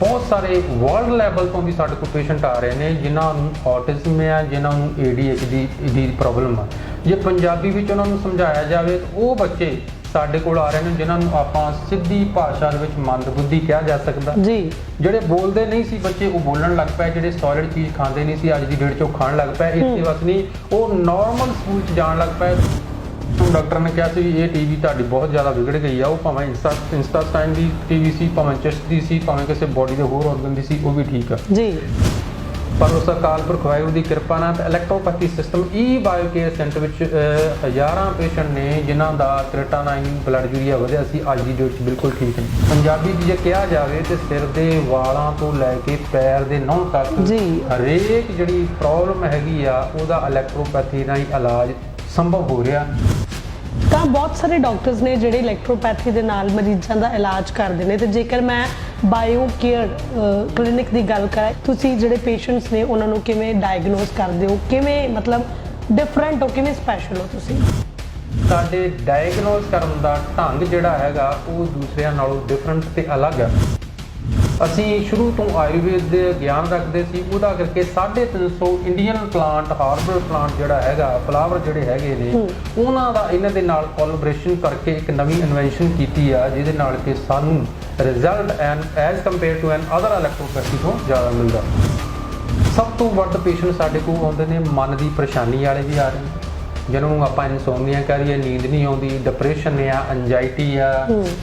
ਬਹੁਤ ਸਾਰੇ world level ਤੋਂ ਵੀ ਸਾਡੇ ਕੋਲ ਪੇਸ਼ੈਂਟ ਆ ਰਹੇ ਨੇ ਜਿਨ੍ਹਾਂ ਨੂੰ ਆਟਿਜ਼ਮ ਹੈ ਜਿਨ੍ਹਾਂ ਨੂੰ ADHD ਦੀ ਪ੍ਰੋਬਲਮ ਆ। ਜੇ ਪੰਜਾਬੀ ਵਿੱਚ ਉਹਨਾਂ ਨੂੰ ਸਮਝਾਇਆ ਜਾਵੇ ਤਾਂ ਉਹ ਬੱਚੇ ਸਾਡੇ ਕੋਲ ਆ ਰਹੇ ਨੇ ਜਿਨ੍ਹਾਂ ਨੂੰ ਆਪਾਂ ਸਿੱਧੀ ਭਾਸ਼ਾ ਦੇ ਵਿੱਚ ਮੰਦਬੁੱਧੀ ਕਿਹਾ ਜਾ ਸਕਦਾ। ਜੀ। ਜਿਹੜੇ ਬੋਲਦੇ ਨਹੀਂ ਸੀ ਬੱਚੇ ਉਹ ਬੋਲਣ ਲੱਗ ਪਏ ਜਿਹੜੇ ਸੋਲਿਡ ਚੀਜ਼ ਖਾਂਦੇ ਨਹੀਂ ਸੀ ਅੱਜ ਦੀ ਡੇਟ 'ਚ ਉਹ ਖਾਣ ਲੱਗ ਪਏ। ਇਸੇ ਵਕਤ ਨਹੀਂ ਉਹ ਨਾਰਮਲ ਸਕੂਲ 'ਚ ਜਾਣ ਲੱਗ ਪਏ। ਡਾਕਟਰ ਨੇ ਕਿਹਾ ਸੀ ਇਹ ਟੀਵੀ ਤੁਹਾਡੀ ਬਹੁਤ ਜ਼ਿਆਦਾ ਵਿਗੜ ਗਈ ਆ ਉਹ ਭਾਵੇਂ ਇੰਸਟਾ ਇੰਸਟਾਸਟਾਈਨ ਦੀ ਟੀਵੀ ਸੀ ਭਾਵੇਂ ਚੈਸਟ ਦੀ ਸੀ ਭਾਵੇਂ ਕਿਸੇ ਬੋਡੀ ਦੇ ਹੋਰ ਆਰਗਨ ਦੀ ਸੀ ਉਹ ਵੀ ਠੀਕ ਆ। ਜੀ। ਪਰ ਉਸ ਅਕਾਲ ਪੁਰਖ ਵਾਹਿਗੁਰੂ ਦੀ ਕਿਰਪਾ ਨਾਲ electropathy system E bio care centre ਵਿੱਚ ਹਜ਼ਾਰਾਂ ਪੇਸ਼ੈਂਟ ਨੇ ਜਿਨ੍ਹਾਂ ਦਾ ਕ੍ਰਿਟਾਨਾਈਨ ਬਲੱਡ ਯੂਰੀਆ ਵਧਿਆ ਸੀ ਅੱਜ ਦੀ ਡੇਟ 'ਚ ਬਿਲਕੁਲ ਠੀਕ ਨੇ। ਪੰਜਾਬੀ ਜੇ ਕਿਹਾ ਜਾਵੇ ਤੇ ਸਿਰ ਦੇ ਵਾਲਾਂ ਤੋਂ ਲੈ ਕੇ ਪੈਰ ਦੇ ਨਹੁੰ ਤੱਕ ਜੀ। ਹਰੇਕ ਜਿਹੜੀ ਪ੍ਰੋਬਲਮ ਹੈਗੀ ਆ ਉਹਦਾ ਇਲੈਕਟ੍ਰੋਪੈਥੀ ਨਾਲ ਹੀ ਇਲਾਜ ਸੰਭਵ ਹੋ ਰਿਹਾ। ਤਾਂ ਬਹੁਤ ਸਾਰੇ ਡਾਕਟਰਸ ਨੇ ਜਿਹੜੇ ਇਲੈਕਟ੍ਰੋਪੈਥੀ ਦੇ ਨਾਲ ਮਰੀਜ਼ਾਂ ਦਾ ਇਲਾਜ ਕਰਦੇ ਨੇ ਤੇ ਜੇਕਰ ਮੈਂ ਬਾਇਓ ਕੇਅਰ ਕਲੀਨਿਕ ਦੀ ਗੱਲ ਕਰਾਂ, ਤੁਸੀਂ ਜਿਹੜੇ ਪੇਸ਼ੈਂਟਸ ਨੇ ਉਹਨਾਂ ਨੂੰ ਕਿਵੇਂ ਡਾਇਗਨੋਸ ਕਰਦੇ ਹੋ? ਕਿਵੇਂ ਮਤਲਬ ਡਿਫਰੈਂਟ ਹੋ, ਕਿਵੇਂ ਸਪੈਸ਼ਲ ਹੋ ਤੁਸੀਂ? ਸਾਡੇ ਡਾਇਗਨੋਸ ਕਰਨ ਦਾ ਢੰਗ ਜਿਹੜਾ ਹੈਗਾ, ਉਹ ਦੂਸਰਿਆਂ ਨਾਲੋਂ ਡਿਫਰੈਂਟ ਤੇ ਅਲੱਗ ਹੈ ਅਸੀਂ ਸ਼ੁਰੂ ਤੋਂ ਆਯੁਰਵੇਦ ਦੇ ਗਿਆਨ ਰੱਖਦੇ ਸੀ ਉਹਦਾ ਕਰਕੇ 350 ਇੰਡੀਅਨ ਪਲਾਂਟ ਹਾਰਬਲ ਪਲਾਂਟ ਜਿਹੜਾ ਹੈਗਾ ਫਲਾਵਰ ਜਿਹੜੇ ਹੈਗੇ ਨੇ ਉਹਨਾਂ ਦਾ ਇਹਨਾਂ ਦੇ ਨਾਲ ਕੋਲੈਬੋਰੇਸ਼ਨ ਕਰਕੇ ਇੱਕ ਨਵੀਂ ਇਨਵੈਂਸ਼ਨ ਕੀਤੀ ਆ ਜਿਹਦੇ ਨਾਲ ਕਿ ਸਾਨੂੰ result and as compare to an other electropathy ਤੋਂ ਜ਼ਿਆਦਾ ਮਿਲਦਾ। ਸਭ ਤੋਂ ਵੱਧ ਪੇਸ਼ੈਂਟ ਸਾਡੇ ਕੋਲ ਆਉਂਦੇ ਨੇ ਮਨ ਦੀ ਪਰੇਸ਼ਾਨੀ ਵਾਲੇ ਵੀ ਆ ਰਹੇ ਨੇ। ਜਿਹਨਾਂ ਨੂੰ ਆਪਾਂ ਇਨਸੋਮਨੀਆ ਕਹਿ ਰਹੀਏ ਨੀਂਦ ਨਹੀਂ ਆਉਂਦੀ ਡਿਪਰੈਸ਼ਨ ਆ ਐਂਜ਼ਾਈਟੀ ਆ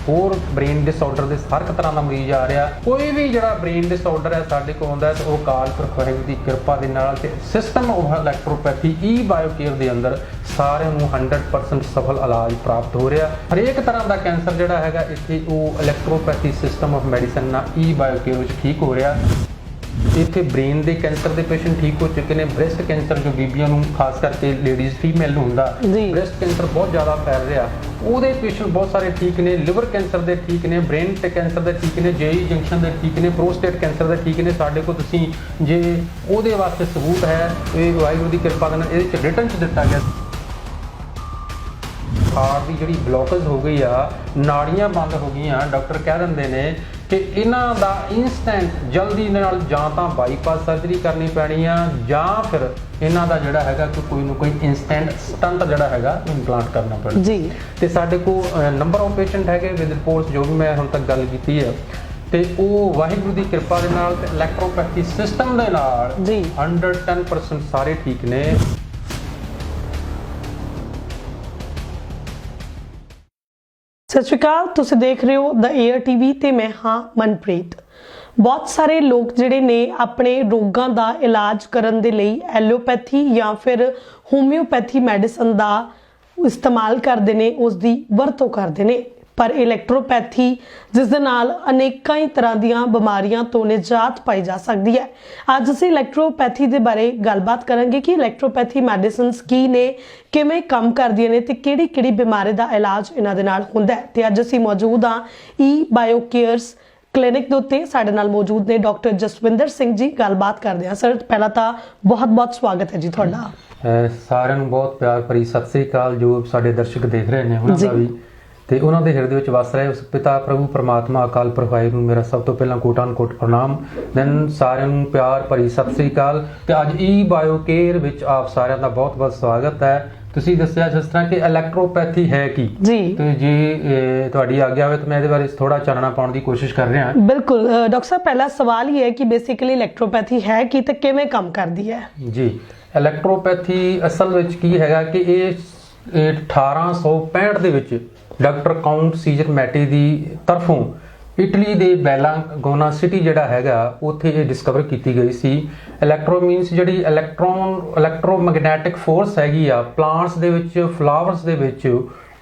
ਹੋਰ ਬ੍ਰੇਨ ਡਿਸਆਰਡਰ ਦੇ ਹਰ ਇੱਕ ਤਰ੍ਹਾਂ ਦਾ ਮਰੀਜ਼ ਆ ਰਿਹਾ। ਕੋਈ ਵੀ ਜਿਹੜਾ ਬ੍ਰੇਨ ਡਿਸਆਰਡਰ ਹੈ ਸਾਡੇ ਕੋਲ ਆਉਂਦਾ ਤਾਂ ਉਹ ਕਾਲ ਪੁਰਖ ਵਾਹਿਗੁਰੂ ਦੀ ਕਿਰਪਾ ਦੇ ਨਾਲ ਤੇ system of electropathy E bio care ਦੇ ਅੰਦਰ ਸਾਰਿਆਂ ਨੂੰ 100% ਸਫਲ ਇਲਾਜ ਪ੍ਰਾਪਤ ਹੋ ਰਿਹਾ। ਹਰੇਕ ਤਰ੍ਹਾਂ ਦਾ ਕੈਂਸਰ ਜਿਹੜਾ ਹੈਗਾ ਇੱਥੇ ਉਹ ਇਲੈਕਟ੍ਰੋਪੈਥੀ ਸਿਸਟਮ ਆਫ ਮੈਡੀਸਨ ਨਾਲ ਈ ਬਾਇਓ ਕੇਅਰ ਵਿੱਚ ਠੀਕ ਹੋ ਰਿਹਾ। ਇੱਥੇ ਬ੍ਰੇਨ ਦੇ ਕੈਂਸਰ ਦੇ ਪੇਸ਼ੈਂਟ ਠੀਕ ਹੋ ਚੁੱਕੇ ਨੇ ਬ੍ਰੈਸਟ ਕੈਂਸਰ ਜੋ ਬੀਬੀਆਂ ਨੂੰ ਖਾਸ ਕਰਕੇ ਲੇਡੀਜ਼ ਫੀਮੇਲ ਨੂੰ ਹੁੰਦਾ। ਬ੍ਰੈਸਟ ਕੈਂਸਰ ਬਹੁਤ ਜ਼ਿਆਦਾ ਫੈਲ ਰਿਹਾ ਉਹਦੇ ਪੇਸ਼ੈਂਟ ਬਹੁਤ ਸਾਰੇ ਠੀਕ ਨੇ ਲਿਵਰ ਕੈਂਸਰ ਦੇ ਠੀਕ ਨੇ ਬ੍ਰੇਨ ਤੇ ਕੈਂਸਰ ਦੇ ਠੀਕ ਨੇ ਜੇਈ ਜੰਕਸ਼ਨ ਦੇ ਠੀਕ ਨੇ ਪ੍ਰੋਸਟੇਟ ਕੈਂਸਰ ਦੇ ਠੀਕ ਨੇ ਸਾਡੇ ਕੋਲ ਤੁਸੀਂ ਜੇ ਉਹਦੇ ਵਾਸਤੇ ਸਬੂਤ ਹੈ ਇਹ ਵਾਹਿਗੁਰੂ ਦੀ ਕਿਰਪਾ ਨਾਲ ਇਹਦੇ ਚ ਰਿਟਰਨ ਚ ਦਿੱਤਾ ਗਿਆ ਹਾਰਟ ਦੀ ਜਿਹੜੀ ਬਲੌਕੇਜ ਹੋ ਗਈ ਆ ਨਾੜੀਆਂ ਬੰਦ ਹੋ ਗਈਆਂ ਡਾਕਟਰ ਕਹਿ ਦਿੰਦੇ ਨੇ ਕਿ ਇਹਨਾਂ ਦਾ ਇਨਸਟੈਂਟ ਜਲਦੀ ਨਾਲ ਜਾਂ ਤਾਂ ਬਾਈਪਾਸ ਸਰਜਰੀ ਕਰਨੀ ਪੈਣੀ ਆ ਜਾਂ ਫਿਰ ਇਹਨਾਂ ਦਾ ਜਿਹੜਾ ਹੈਗਾ ਕਿ ਕੋਈ ਨਾ ਕੋਈ ਇਨਸਟੈਂਟ ਸਟੰਟ ਜਿਹੜਾ ਹੈਗਾ ਇੰਪਲਾਂਟ ਕਰਨਾ ਪੈਣਾ। ਜੀ। ਤੇ ਸਾਡੇ ਕੋਲ ਨੰਬਰ ਆਫ ਪੇਸ਼ੈਂਟ ਹੈਗੇ ਵਿਦ ਰਿਪੋਰਟਸ ਜੋ ਵੀ ਮੈਂ ਹੁਣ ਤੱਕ ਗੱਲ ਕੀਤੀ ਹੈ ਤੇ ਉਹ ਵਾਹਿਗੁਰੂ ਦੀ ਕਿਰਪਾ ਦੇ ਨਾਲ ਤੇ ਇਲੈਕਟ੍ਰੋਪੈਥੀ ਸਿਸਟਮ ਦੇ ਨਾਲ ਜੀ। 110% ਸਾਰੇ ਠੀਕ ਨੇ। ਸਤਿ ਸ਼੍ਰੀ ਅਕਾਲ, ਤੁਸੀਂ ਦੇਖ ਰਹੇ ਹੋ ਦ 에ਅਰ ਟੀਵੀ ਤੇ ਮੈਂ ਹਾਂ ਮਨਪ੍ਰੀਤ। ਬਹੁਤ ਸਾਰੇ ਲੋਕ ਜਿਹੜੇ ਨੇ ਆਪਣੇ ਰੋਗਾਂ ਦਾ ਇਲਾਜ ਕਰਨ ਦੇ ਲਈ ਐਲੋਪੈਥੀ ਜਾਂ ਫਿਰ ਹੋਮਿਓਪੈਥੀ ਮੈਡੀਸਨ ਦਾ ਇਸਤੇਮਾਲ ਕਰਦੇ ਨੇ ਉਸ ਦੀ ਵਰਤੋਂ ਕਰਦੇ ਨੇ। ਪਰ ਇਲੈਕਟ੍ਰੋਪੈਥੀ ਜਿਸ ਦੇ ਨਾਲ ਅਨੇਕਾਂ ਹੀ ਤਰ੍ਹਾਂ ਦੀਆਂ ਬਿਮਾਰੀਆਂ ਤੋਂ ਨਿਜਾਤ ਪਾਈ ਜਾ ਸਕਦੀ ਹੈ। ਅੱਜ ਅਸੀਂ ਇਲੈਕਟ੍ਰੋਪੈਥੀ ਦੇ ਬਾਰੇ ਗੱਲਬਾਤ ਕਰਾਂਗੇ ਕਿ ਇਲੈਕਟ੍ਰੋਪੈਥੀ ਮੈਡੀਸਿਨਸ ਕੀ ਨੇ ਕਿਵੇਂ ਕੰਮ ਕਰਦੀਆਂ ਨੇ ਤੇ ਕਿਹੜੀ ਕਿਹੜੀ ਬਿਮਾਰੀ ਦਾ ਇਲਾਜ ਇਹਨਾਂ ਦੇ ਨਾਲ ਹੁੰਦਾ ਹੈ। ਤੇ ਅੱਜ ਅਸੀਂ ਮੌਜੂਦ ਹਾਂ ਈ ਬਾਇਓ ਕੇਅਰਸ ਕਲੀਨਿਕ ਦੇ ਉੱਤੇ। ਸਾਡੇ ਨਾਲ ਮੌਜੂਦ ਨੇ ਡਾਕਟਰ ਜਸਵਿੰਦਰ ਸਿੰਘ ਜੀ। ਗੱਲਬਾਤ ਕਰਦੇ ਹਾਂ। ਸਰ ਪਹਿਲਾਂ ਤਾਂ ਬਹੁਤ-ਬਹੁਤ ਸਵਾਗਤ ਹੈ ਜੀ ਤੁਹਾਡਾ। ਸਾਰਿਆਂ ਨੂੰ ਬਹੁਤ ਪਿਆਰ ਭਰੀ ਸਤਿ ਸ੍ਰੀ ਅਕਾਲ। ਜੋ ਸਾਡੇ ਦਰਸ਼ਕ ਦੇਖ ਰਹੇ ਨੇ ਉਹਨਾਂ ਦਾ। ਵੀ ਤੇ ਉਹਨਾਂ ਦੇ ਹਿਰਦੇ ਵਿੱਚ ਵਸ ਰਹੇ ਉਸ ਪਿਤਾ ਪ੍ਰਭੂ ਪਰਮਾਤਮਾ ਅਕਾਲ ਪੁਰਖ ਵਾਹਿਗੁਰੂ ਨੂੰ ਮੇਰਾ ਸਭ ਤੋਂ ਪਹਿਲਾਂ ਕੋਟਾਨ ਕੋਟ ਪ੍ਰਣਾਮ। ਦੈਨ ਸਾਰਿਆਂ ਨੂੰ ਪਿਆਰ ਭਰੀ ਸਤਿ ਸ੍ਰੀ ਅਕਾਲ। ਤੇ ਅੱਜ ਈ ਬਾਇਓ ਕੇਅਰ ਵਿੱਚ ਆਪ ਸਾਰਿਆਂ ਦਾ ਬਹੁਤ-ਬਹੁਤ ਸਵਾਗਤ ਹੈ। ਤੁਸੀਂ ਦੱਸਿਆ ਜਿਸ ਤਰ੍ਹਾਂ ਕਿ ਇਲੈਕਟ੍ਰੋਪੈਥੀ ਹੈ ਕੀ? ਜੀ। ਤੇ ਜੇ ਤੁਹਾਡੀ ਆਗਿਆ ਹੋਵੇ ਤਾਂ ਮੈਂ ਇਹਦੇ ਬਾਰੇ ਥੋੜਾ ਚਾਨਣਾ ਪਾਉਣ ਦੀ ਕੋਸ਼ਿਸ਼ ਕਰ ਰਿਹਾ। ਬਿਲਕੁਲ ਅ, ਡਾਕਟਰ ਸਾਹਿਬ ਪਹਿਲਾ ਸਵਾਲ ਹੀ ਹੈ ਕਿ ਬੇਸਿਕਲੀ ਇਲੈਕਟ੍ਰੋਪੈਥੀ ਹੈ ਕੀ ਤੇ ਕਿਵੇਂ ਕੰਮ ਕਰਦੀ ਹੈ? ਜੀ ਇਲੈਕਟ੍ਰੋਪੈਥੀ ਅਸਲ ਵਿੱਚ ਕੀ ਹੈਗਾ ਕਿ ਇਹ ਇਹ 1865 ਦੇ ਵਿੱਚ ਡਾਕਟਰ ਕਾਉਂਟ ਸੀਜ਼ਰ ਮੈਟੀ ਦੀ ਤਰਫੋਂ ਇਟਲੀ ਦੇ ਬੈਲਾਂਗੋਨਾ ਸਿਟੀ ਜਿਹੜਾ ਹੈਗਾ, ਉੱਥੇ ਇਹ ਡਿਸਕਵਰ ਕੀਤੀ ਗਈ ਸੀ। ਇਲੈਕਟ੍ਰੋ ਮੀਨਸ ਜਿਹੜੀ ਇਲੈਕਟ੍ਰੋਨ ਇਲੈਕਟ੍ਰੋਮੈਗਨੈਟਿਕ ਫੋਰਸ ਹੈਗੀ ਆ ਪਲਾਂਟਸ ਦੇ ਵਿੱਚ ਫਲਾਵਰਸ ਦੇ ਵਿੱਚ,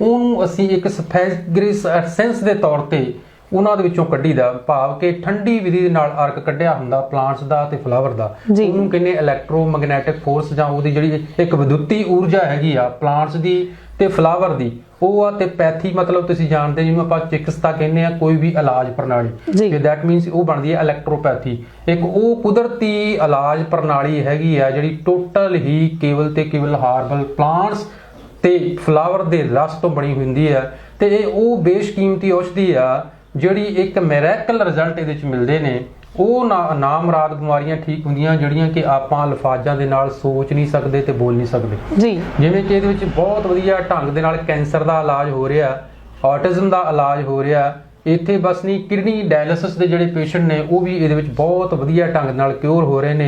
ਉਹਨੂੰ ਅਸੀਂ ਇੱਕ ਸਫੈਗਰਿਸ ਐਸੈਂਸ ਦੇ ਤੌਰ ਤੇ ਉਹਨਾਂ ਦੇ ਵਿੱਚੋਂ ਕੱਢੀਦਾ ਭਾਵ ਕਿ ਠੰਡੀ ਵਿਧੀ ਦੇ ਨਾਲ ਅਰਕ ਕੱਢਿਆ ਹੁੰਦਾ ਪਲਾਂਟਸ ਦਾ ਤੇ ਫਲਾਵਰ ਦਾ। ਉਹਨੂੰ ਕਹਿੰਦੇ ਇਲੈਕਟ੍ਰੋਮੈਗਨੈਟਿਕ ਫੋਰਸ ਜਾਂ ਉਹਦੀ ਜਿਹੜੀ ਇੱਕ ਵਿਦੁੱਤੀ ਊਰਜਾ ਹੈਗੀ ਆ ਪਲਾਂਟਸ ਦੀ ਤੇ ਫਲਾਵਰ ਦੀ ਉਹ ਆ ਤੇ ਪੈਥੀ ਮਤਲਬ ਤੁਸੀਂ ਜਾਣਦੇ ਜਿਹਨੂੰ ਆਪਾਂ ਚਿਕਿਤਸਾ ਕਹਿੰਦੇ ਆ ਕੋਈ ਵੀ ਇਲਾਜ ਪ੍ਰਣਾਲੀ। ਤੇ ਦੈਟ ਮੀਨਸ ਉਹ ਬਣਦੀ ਹੈ ਇਲੈਕਟ੍ਰੋਪੈਥੀ ਇੱਕ ਉਹ ਕੁਦਰਤੀ ਇਲਾਜ ਪ੍ਰਣਾਲੀ ਹੈਗੀ ਆ ਜਿਹੜੀ ਟੋਟਲ ਹੀ ਕੇਵਲ ਤੇ ਕੇਵਲ ਹਾਰਬਲ ਪਲਾਂਟਸ ਤੇ ਫਲਾਵਰ ਦੇ ਰਸ ਤੋਂ ਬਣੀ ਹੁੰਦੀ ਹੈ ਤੇ ਇਹ ਉਹ ਬੇਸ਼ਕੀਮਤੀ ਔਸ਼ਧੀ ਆ ਜਿਹੜੀ ਇੱਕ ਮੈਰੈਕਲ ਰਿਜ਼ਲਟ ਇਹਦੇ ਵਿੱਚ ਮਿਲਦੇ ਨੇ ਉਹ ਨਾ- ਨਾਮਰਾਦ ਬਿਮਾਰੀਆਂ ਠੀਕ ਹੁੰਦੀਆਂ ਜਿਹੜੀਆਂ ਕਿ ਆਪਾਂ ਅਲਫਾਜ਼ਾਂ ਦੇ ਨਾਲ ਸੋਚ ਨਹੀਂ ਸਕਦੇ ਤੇ ਬੋਲ ਨਹੀਂ ਸਕਦੇ। ਜੀ। ਜਿਵੇਂ ਕਿ ਇਹਦੇ ਵਿੱਚ ਬਹੁਤ ਵਧੀਆ ਢੰਗ ਦੇ ਨਾਲ ਕੈਂਸਰ ਦਾ ਇਲਾਜ ਹੋ ਰਿਹਾ ਆਟਿਜ਼ਮ ਦਾ ਇਲਾਜ ਹੋ ਰਿਹਾ ਇੱਥੇ ਬਸ ਨਹੀਂ ਕਿਡਨੀ ਡਾਇਲਿਸਿਸ ਦੇ ਜਿਹੜੇ ਪੇਸ਼ੈਂਟ ਨੇ ਉਹ ਵੀ ਇਹਦੇ ਵਿੱਚ ਬਹੁਤ ਵਧੀਆ ਢੰਗ ਨਾਲ ਕਿਉਰ ਹੋ ਰਹੇ ਨੇ।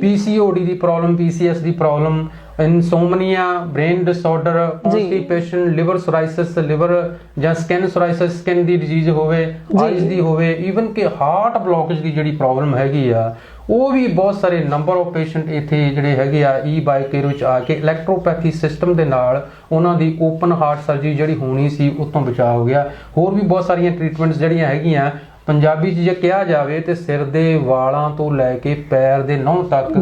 ਪੀਸੀਓਡੀ ਦੀ ਪ੍ਰੋਬਲਮ ਪੀਸੀਐਸ ਦੀ problem insomnia brain disorder constipation liver psoriasis liver ਜਾਂ ਸਕਿਨ ਸੋਰਾਇਸਿਸ ਸਕਿਨ ਦੀ ਡਿਜ਼ੀਜ਼ ਹੋਵੇ। ਆਈਜ਼ ਦੀ ਹੋਵੇ ਈਵਨ ਕਿ ਹਾਰਟ ਬਲੌਕੇਜ ਦੀ ਜਿਹੜੀ ਪ੍ਰੋਬਲਮ ਹੈਗੀ ਆ ਉਹ ਵੀ ਬਹੁਤ ਸਾਰੇ ਨੰਬਰ ਆਫ ਪੇਸ਼ੈਂਟ ਇੱਥੇ ਜਿਹੜੇ ਹੈਗੇ ਆ ਈ ਬਾਇਕੇਰ ਵਿੱਚ ਆ ਕੇ ਇਲੈਕਟ੍ਰੋਪੈਥੀ ਸਿਸਟਮ ਦੇ ਨਾਲ ਉਹਨਾਂ ਦੀ ਓਪਨ ਹਾਰਟ ਸਰਜਰੀ ਜਿਹੜੀ ਹੋਣੀ ਸੀ ਉਹ ਤੋਂ ਬਚਾਅ ਹੋ ਗਿਆ ਹੋਰ ਵੀ ਬਹੁਤ ਸਾਰੀਆਂ ਟ੍ਰੀਟਮੈਂਟਸ ਜਿਹੜੀਆਂ ਹੈਗੀਆਂ ਪੰਜਾਬੀ 'ਚ ਜੇ ਕਿਹਾ ਜਾਵੇ ਤੇ ਸਿਰ ਦੇ ਵਾਲਾਂ ਤੋਂ ਲੈ ਕੇ ਪੈਰ ਦੇ ਨਹੁੰ ਤੱਕ।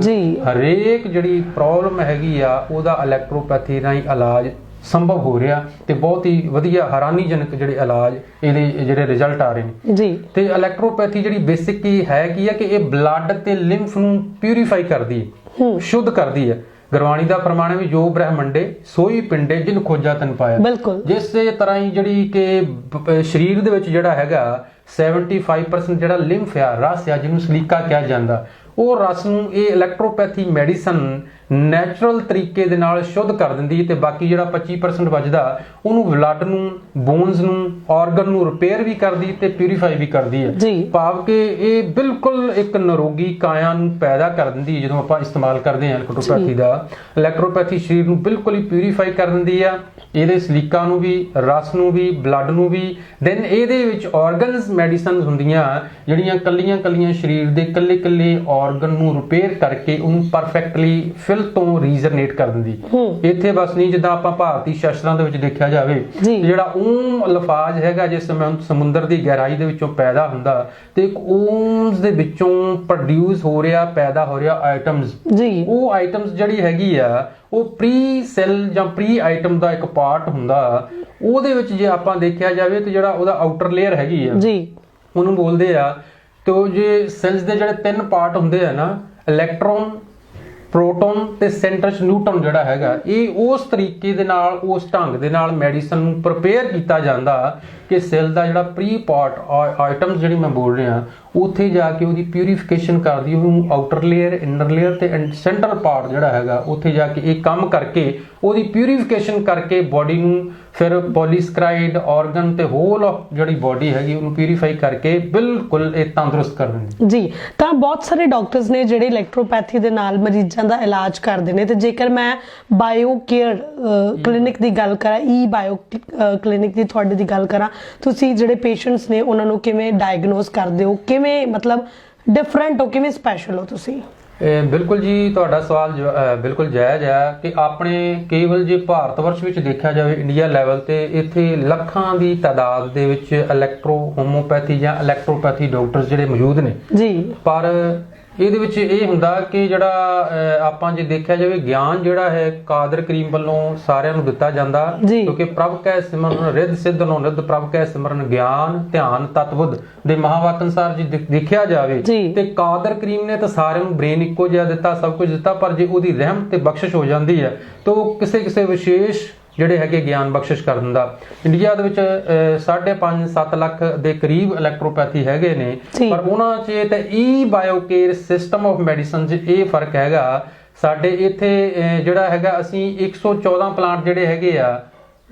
ਹਰੇਕ ਜਿਹੜੀ ਪ੍ਰੋਬਲਮ ਹੈਗੀ ਆ ਉਹਦਾ ਇਲੈਕਟ੍ਰੋਪੈਥੀ ਰਾਹੀਂ ਇਲਾਜ ਸੰਭਵ ਹੋ ਰਿਹਾ ਤੇ ਬਹੁਤ ਹੀ ਵਧੀਆ ਹੈਰਾਨੀਜਨਕ ਜਿਹੜੇ ਇਲਾਜ ਇਹਦੇ ਜਿਹੜੇ ਰਿਜ਼ਲਟ ਆ ਰਹੇ ਨੇ। ਜੀ। ਤੇ ਇਲੈਕਟ੍ਰੋਪੈਥੀ ਜਿਹੜੀ ਬੇਸਿਕ ਕੀ ਹੈ ਕੀ ਹੈ ਕਿ ਇਹ ਬਲੱਡ ਤੇ ਲਿੰਫ ਨੂੰ ਪਿਊਰੀਫਾਈ ਕਰਦੀ ਹੈ। ਸ਼ੁੱਧ ਕਰਦੀ ਹੈ। ਗੁਰਬਾਣੀ ਦਾ ਪ੍ਰਮਾਣ ਹੈ ਵੀ ਜੋ ਬ੍ਰਹਮੰਡੇ ਸੋਈ ਪਿੰਡੇ ਜਿਨ ਖੋਜਾ ਤਨ ਪਾਇਆ। ਬਿਲਕੁਲ। ਜਿਸੇ ਤਰ੍ਹਾਂ ਹੀ ਜਿਹੜੀ ਕਿ ਸਰੀਰ ਦੇ ਵਿੱਚ ਜਿਹੜਾ ਹੈਗਾ 75% ਜਿਹੜਾ ਲਿੰਫ ਆ ਰਸ ਆ ਜਿਹਨੂੰ ਸਲੀਕਾ ਕਿਹਾ ਜਾਂਦਾ ਉਹ ਰਸ ਨੂੰ ਇਹ ਇਲੈਕਟ੍ਰੋਪੈਥੀ ਮੈਡੀਸਨ ਨੈਚੁਰਲ ਤਰੀਕੇ ਦੇ ਨਾਲ ਸ਼ੁੱਧ ਕਰ ਦਿੰਦੀ ਤੇ ਬਾਕੀ ਜਿਹੜਾ 25% ਬਚਦਾ ਉਹਨੂੰ ਬਲੱਡ ਨੂੰ ਬੋਨਸ ਨੂੰ ਆਰਗਨ ਨੂੰ ਰਿਪੇਅਰ ਵੀ ਕਰਦੀ ਤੇ ਪਿਊਰੀਫਾਈ ਵੀ ਕਰਦੀ ਹੈ। ਭਾਵ ਕਿ ਇਹ ਬਿਲਕੁਲ ਇੱਕ ਨਿਰੋਗੀ ਕਾਇਆ ਨੂੰ ਪੈਦਾ ਕਰ ਦਿੰਦੀ ਹੈ ਜਦੋਂ ਆਪਾਂ ਇਸਤੇਮਾਲ ਕਰਦੇ ਹਾਂ ਇਲੈਕਟ੍ਰੋਪੈਥੀ ਦਾ। ਇਲੈਕਟ੍ਰੋਪੈਥੀ ਸਰੀਰ ਨੂੰ ਬਿਲਕੁਲ ਹੀ ਪਿਊਰੀਫਾਈ ਕਰ ਦਿੰਦੀ ਆ। ਇਹਦੇ ਸਲੀਕਾ ਨੂੰ ਵੀ ਰਸ ਨੂੰ ਵੀ ਬਲੱਡ ਨੂੰ ਵੀ। ਦੈਨ ਇਹਦੇ ਵਿੱਚ ਆਰਗਨਸ ਮੈਡੀਸਨਸ ਹੁੰਦੀਆਂ ਜਿਹੜੀਆਂ ਕੱਲੀਆਂ ਕੱਲੀਆਂ ਸਰੀਰ ਦੇ ਕੱਲੇ ਕੱਲੇ ਆਰਗਨ ਨੂੰ ਰਿਪੇਅਰ ਕਰਕੇ ਉਹਨੂੰ ਪਰਫੈਕਟਲੀ ਫਿਲ ਤੋਂ ਰੀਜਨਰੇਟ ਕਰ ਦਿੰਦੀ। ਹੂੰ। ਇੱਥੇ ਬਸ ਨਹੀਂ ਜਿੱਦਾਂ ਆਪਾਂ ਭਾਰਤੀ ਸ਼ਾਸਤਰਾਂ ਦੇ ਵਿੱਚ ਦੇਖਿਆ ਜਾਵੇ। ਜਿਹੜਾ ਓਮ ਲਫ਼ਾਜ਼ ਹੈਗਾ ਜਿਸ ਸਮੇਂ ਸਮੁੰਦਰ ਦੀ ਗਹਿਰਾਈ ਦੇ ਵਿੱਚੋਂ ਪੈਦਾ ਹੁੰਦਾ ਤੇ ਇੱਕ ਓਮਸ ਦੇ ਵਿੱਚੋਂ ਪ੍ਰੋਡਿਊਸ ਹੋ ਰਿਹਾ ਪੈਦਾ ਹੋ ਰਿਹਾ ਆਈਟਮਸ ਜੀ। ਉਹ ਆਈਟਮਸ ਜਿਹੜੀ ਹੈਗੀ ਆ ਉਹ ਪ੍ਰੀ ਸੈਲ ਜਾਂ ਪ੍ਰੀ ਆਈਟਮ ਦਾ ਇੱਕ ਪਾਰਟ ਹੁੰਦਾ। ਉਹਦੇ ਵਿੱਚ ਜੇ ਆਪਾਂ ਦੇਖਿਆ ਜਾਵੇ ਤੇ ਜਿਹੜਾ ਉਹਦਾ ਆਊਟਰ ਲੇਅਰ ਹੈਗੀ ਆ ਜੀ। ਉਹਨੂੰ ਬੋਲਦੇ ਆ ਤੇ ਉਹ ਜੇ ਸੈਲਸ ਦੇ ਜਿਹੜੇ ਤਿੰਨ ਪਾਰਟ ਹੁੰਦੇ ਆ ਨਾ ਇਲੈਕਟ੍ਰੋਨ ਪ੍ਰੋਟੋਨ ਤੇ ਸੈਂਟਰਸ ਚ ਨਿਊਟਨ ਜਿਹੜਾ ਹੈਗਾ, ਇਹ ਉਸ ਤਰੀਕੇ ਦੇ ਨਾਲ, ਉਸ ਢੰਗ ਦੇ ਨਾਲ ਮੈਡੀਸਨ ਨੂੰ ਪ੍ਰਪੇਅਰ ਕੀਤਾ ਜਾਂਦਾ ਕਿ ਸੈੱਲ ਦਾ ਜਿਹੜਾ ਪ੍ਰੀ ਪਾਰਟ ਆਈਟਮਸ ਜਿਹੜੀ ਮੈਂ ਬੋਲ ਰਿਹਾ ਉੱਥੇ ਜਾ ਕੇ ਉਹਦੀ ਪਿਊਰੀਫਿਕੇਸ਼ਨ ਕਰਦੀ ਉਹਨੂੰ ਆਊਟਰ ਲੇਅਰ ਇਨਰ ਲੇਅਰ ਤੇ ਸੈਂਟਰ ਪਾਰਟ ਜਿਹੜਾ ਹੈਗਾ ਉੱਥੇ ਜਾ ਕੇ ਇਹ ਕੰਮ ਕਰਕੇ ਉਹਦੀ ਪਿਊਰੀਫਿਕੇਸ਼ਨ ਕਰਕੇ ਬਾਡੀ ਨੂੰ ਫਿਰ ਪੋਲੀਸਕਰਾਈਡ ਆਰਗਨ ਤੇ ਹੋਲ ਆਫ ਜਿਹੜੀ ਬਾਡੀ ਹੈਗੀ ਉਹਨੂੰ ਪਿਊਰੀਫਾਈ ਕਰਕੇ ਬਿਲਕੁਲ ਇਹ ਤੰਦਰੁਸਤ ਕਰ ਦਿੰਦੀ ਜੀ ਤਾਂ ਬਹੁਤ ਸਾਰੇ ਡਾਕਟਰਸ ਨੇ ਜਿਹੜੇ ਇਲੈਕਟ੍ਰੋਪੈਥੀ ਦੇ ਨਾਲ ਮਰੀਜ਼ਾਂ ਦਾ ਇਲਾਜ ਕਰਦੇ ਨੇ ਤੇ ਜੇਕਰ ਮੈਂ ਬਾਇਓ ਕੇਅਰ ਕਲੀਨਿਕ ਦੀ ਗੱਲ ਕਰਾਂ ਈ ਬਾਇਓ ਕਲੀਨਿਕ ਦੀ ਤੁਹਾਡੇ ਦੀ ਗੱਲ ਕਰਾਂ ਤੁਸੀਂ ਜਿਹੜੇ ਪੇਸ਼ੈਂਟਸ ਨੇ ਉਹਨਾਂ ਨੂੰ ਕਿਵੇਂ ਡਾਇਗਨੋਸ ਕਰਦੇ ਹੋ ਕਿਵੇਂ ਮਤਲਬ ਡਿਫਰੈਂਟ ਹੋ ਕਿਵੇਂ ਸਪੈਸ਼ਲ ਹੋ ਤੁਸੀਂ? ਇਹ ਬਿਲਕੁਲ ਜੀ ਤੁਹਾਡਾ ਸਵਾਲ ਬਿਲਕੁਲ ਜਾਇਜ਼ ਹੈ ਕਿ ਆਪਣੇ ਕੇਵਲ ਜੇ ਭਾਰਤ ਵਰਸ਼ ਵਿੱਚ ਦੇਖਿਆ ਜਾਵੇ ਇੰਡੀਆ ਲੈਵਲ ਤੇ ਇੱਥੇ ਲੱਖਾਂ ਦੀ ਤਾਦਾਦ ਦੇ ਵਿੱਚ ਇਲੈਕਟ੍ਰੋ ਹੋਮੋਪੈਥੀ ਜਾਂ ਇਲੈਕਟ੍ਰੋਪੈਥੀ ਡਾਕਟਰਸ ਜਿਹੜੇ ਮੌਜੂਦ ਨੇ ਜੀ। ਪਰ ਇਹਦੇ ਵਿੱਚ ਇਹ ਹੁੰਦਾ ਕਿ ਜਿਹੜਾ ਆਪਾਂ ਜੇ ਦੇਖਿਆ ਜਾਵੇ ਗਿਆਨ ਜਿਹੜਾ ਹੈ ਕਾਦਰ ਕਰੀਮ ਵੱਲੋਂ ਸਾਰਿਆਂ ਨੂੰ ਦਿੱਤਾ ਜਾਂਦਾ। ਕਿਉਂਕਿ ਪ੍ਰਭ ਕੈ ਸਿਮਰਨ ਰਿੱਧ ਸਿੱਧ ਨੋ ਰਿੱਧ ਪ੍ਰਭ ਕੈ ਸਿਮਰਨ ਗਿਆਨ ਧਿਆਨ ਤਤਵੁੱਧ ਦੇ ਮਹਾਵਾਕ ਅਨੁਸਾਰ ਜੇ ਦੇਖ- ਦੇਖਿਆ ਜਾਵੇ। ਤੇ ਕਾਦਰ ਕਰੀਮ ਨੇ ਤਾਂ ਸਾਰਿਆਂ ਨੂੰ ਬ੍ਰੇਨ ਇੱਕੋ ਜਿਹਾ ਦਿੱਤਾ ਸਭ ਕੁਝ ਦਿੱਤਾ ਪਰ ਜੇ ਉਹਦੀ ਰਹਿਮਤ ਤੇ ਬਖਸ਼ਿਸ਼ ਹੋ ਜਾਂਦੀ ਹੈ ਤਾਂ ਉਹ ਕਿਸੇ ਕਿਸੇ ਵਿਸ਼ੇਸ਼ ਜਿਹੜੇ ਹੈਗੇ ਗਿਆਨ ਬਖਸ਼ਿਸ਼ ਕਰ ਦਿੰਦਾ। ਇੰਡੀਆ ਦੇ ਵਿੱਚ 5.5 7 ਲੱਖ ਦੇ ਕਰੀਬ ਇਲੈਕਟ੍ਰੋਪੈਥੀ ਹੈਗੇ ਨੇ। ਪਰ ਉਹਨਾਂ 'ਚ ਤੇ E biocare system of medicine 'ਚ ਇਹ ਫ਼ਰਕ ਹੈਗਾ। ਸਾਡੇ ਇੱਥੇ ਜਿਹੜਾ ਹੈਗਾ ਅਸੀਂ 114 ਪਲਾਂਟ ਜਿਹੜੇ ਹੈਗੇ ਆ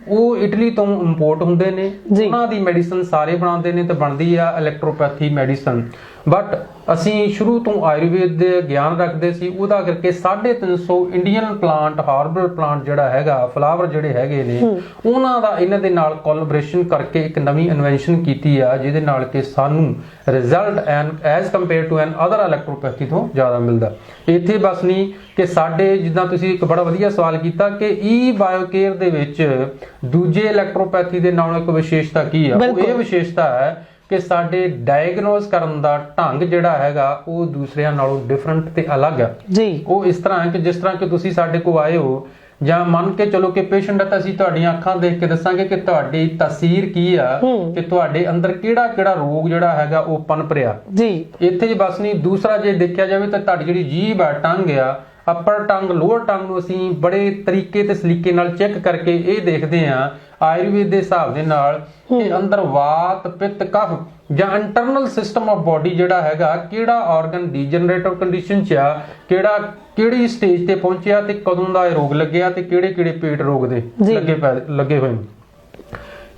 ਉਹ ਇਟਲੀ ਤੋਂ ਇੰਪੋਰਟ ਹੁੰਦੇ ਨੇ। ਉਹਨਾਂ ਦੀ ਮੈਡੀਸਨ ਸਾਰੇ ਬਣਾਉਂਦੇ ਨੇ ਤੇ ਬਣਦੀ ਆ ਇਲੈਕਟ੍ਰੋਪੈਥੀ ਮੈਡੀਸਨ ਬਟ ਅਸੀਂ ਸ਼ੁਰੂ ਤੋਂ ਆਯੁਰਵੇਦ ਦੇ ਗਿਆਨ ਰੱਖਦੇ ਸੀ ਉਹਦਾ ਕਰਕੇ 350 ਇੰਡੀਅਨ ਪਲਾਂਟ ਹਾਰਬਲ ਪਲਾਂਟ ਜਿਹੜਾ ਹੈਗਾ ਫਲਾਵਰ ਜਿਹੜੇ ਹੈਗੇ ਨੇ ਉਹਨਾਂ ਦਾ ਇਹਨਾਂ ਦੇ ਨਾਲ ਕੋਲੈਬੋਰੇਸ਼ਨ ਕਰਕੇ ਇੱਕ ਨਵੀਂ ਇਨਵੈਂਸ਼ਨ ਕੀਤੀ ਆ ਜਿਹਦੇ ਨਾਲ ਕਿ ਸਾਨੂੰ result an as compare to an other electropathy ਤੋਂ ਜ਼ਿਆਦਾ ਮਿਲਦਾ। ਇੱਥੇ ਬਸ ਨਹੀਂ ਕਿ ਸਾਡੇ ਜਿੱਦਾਂ ਤੁਸੀਂ ਇੱਕ ਬੜਾ ਵਧੀਆ ਸਵਾਲ ਕੀਤਾ ਕਿ ਈ ਬਾਇਓਕੇਅਰ ਦੇ ਵਿੱਚ ਦੂਜੇ ਇਲੈਕਟ੍ਰੋਪੈਥੀ ਦੇ ਨਾਲੋਂ ਇੱਕ ਵਿਸ਼ੇਸ਼ਤਾ ਕੀ ਆ? ਉਹ। ਇਹ ਵਿਸ਼ੇਸ਼ਤਾ ਹੈ ਕਿ ਸਾਡੇ ਡਾਇਗਨੋਸ ਕਰਨ ਦਾ ਢੰਗ ਜਿਹੜਾ ਹੈਗਾ ਉਹ ਦੂਸਰਿਆਂ ਨਾਲੋਂ ਡਿਫਰੈਂਟ ਤੇ ਅਲੱਗ ਹੈ ਜੀ। ਉਹ ਇਸ ਤਰ੍ਹਾਂ ਹੈ ਕਿ ਜਿਸ ਤਰ੍ਹਾਂ ਕਿ ਤੁਸੀਂ ਸਾਡੇ ਕੋਲ ਆਏ ਹੋ ਜਾਂ ਮੰਨ ਕੇ ਚਲੋ ਕਿ ਪੇਸ਼ੈਂਟ ਤਾਂ ਅਸੀਂ ਤੁਹਾਡੀਆਂ ਅੱਖਾਂ ਦੇਖ ਕੇ ਦੱਸਾਂਗੇ ਕਿ ਤੁਹਾਡੀ ਤਸਵੀਰ ਕੀ ਆ ਹੂੰ। ਕਿ ਤੁਹਾਡੇ ਅੰਦਰ ਕਿਹੜਾ ਕਿਹੜਾ ਰੋਗ ਜਿਹੜਾ ਹੈਗਾ ਉਹ ਪਨਪ ਰਿਹਾ। ਜੀ। ਇੱਥੇ ਜੇ ਬਸ ਨਹੀਂ ਦੂਸਰਾ ਜੇ ਦੇਖਿਆ ਜਾਵੇ ਤਾਂ ਤੁਹਾਡੀ ਜਿਹੜੀ ਜੀਭ ਆ ਟੰਗ ਆ ਅਪਰ ਟੰਗ ਲੋਅਰ ਟੰਗ ਨੂੰ ਅਸੀਂ ਬੜੇ ਤਰੀਕੇ ਤੇ ਸਲੀਕੇ ਨਾਲ ਚੈੱਕ ਕਰਕੇ ਇਹ ਦੇਖਦੇ ਹਾਂ ਆਯੁਰਵੇਦ ਦੇ ਹਿਸਾਬ ਦੇ ਨਾਲ ਕਿ ਅੰਦਰ ਵਾਤ ਪਿੱਤ ਕਫ ਜਾਂ ਇੰਟਰਨਲ ਸਿਸਟਮ ਆਫ ਬਾਡੀ ਜਿਹੜਾ ਹੈਗਾ ਕਿਹੜਾ ਆਰਗਨ ਡੀਜਨਰੇਟਿਵ ਕੰਡੀਸ਼ਨ 'ਚ ਆ ਕਿਹੜਾ ਕਿਹੜੀ ਸਟੇਜ ਤੇ ਪਹੁੰਚਿਆ ਤੇ ਕਦੋਂ ਦਾ ਇਹ ਰੋਗ ਲੱਗਿਆ ਤੇ ਕਿਹੜੇ ਕਿਹੜੇ ਪੇਟ ਰੋਗ ਦੇ। ਲੱਗੇ ਲੱਗੇ ਹੋਏ ਨੇ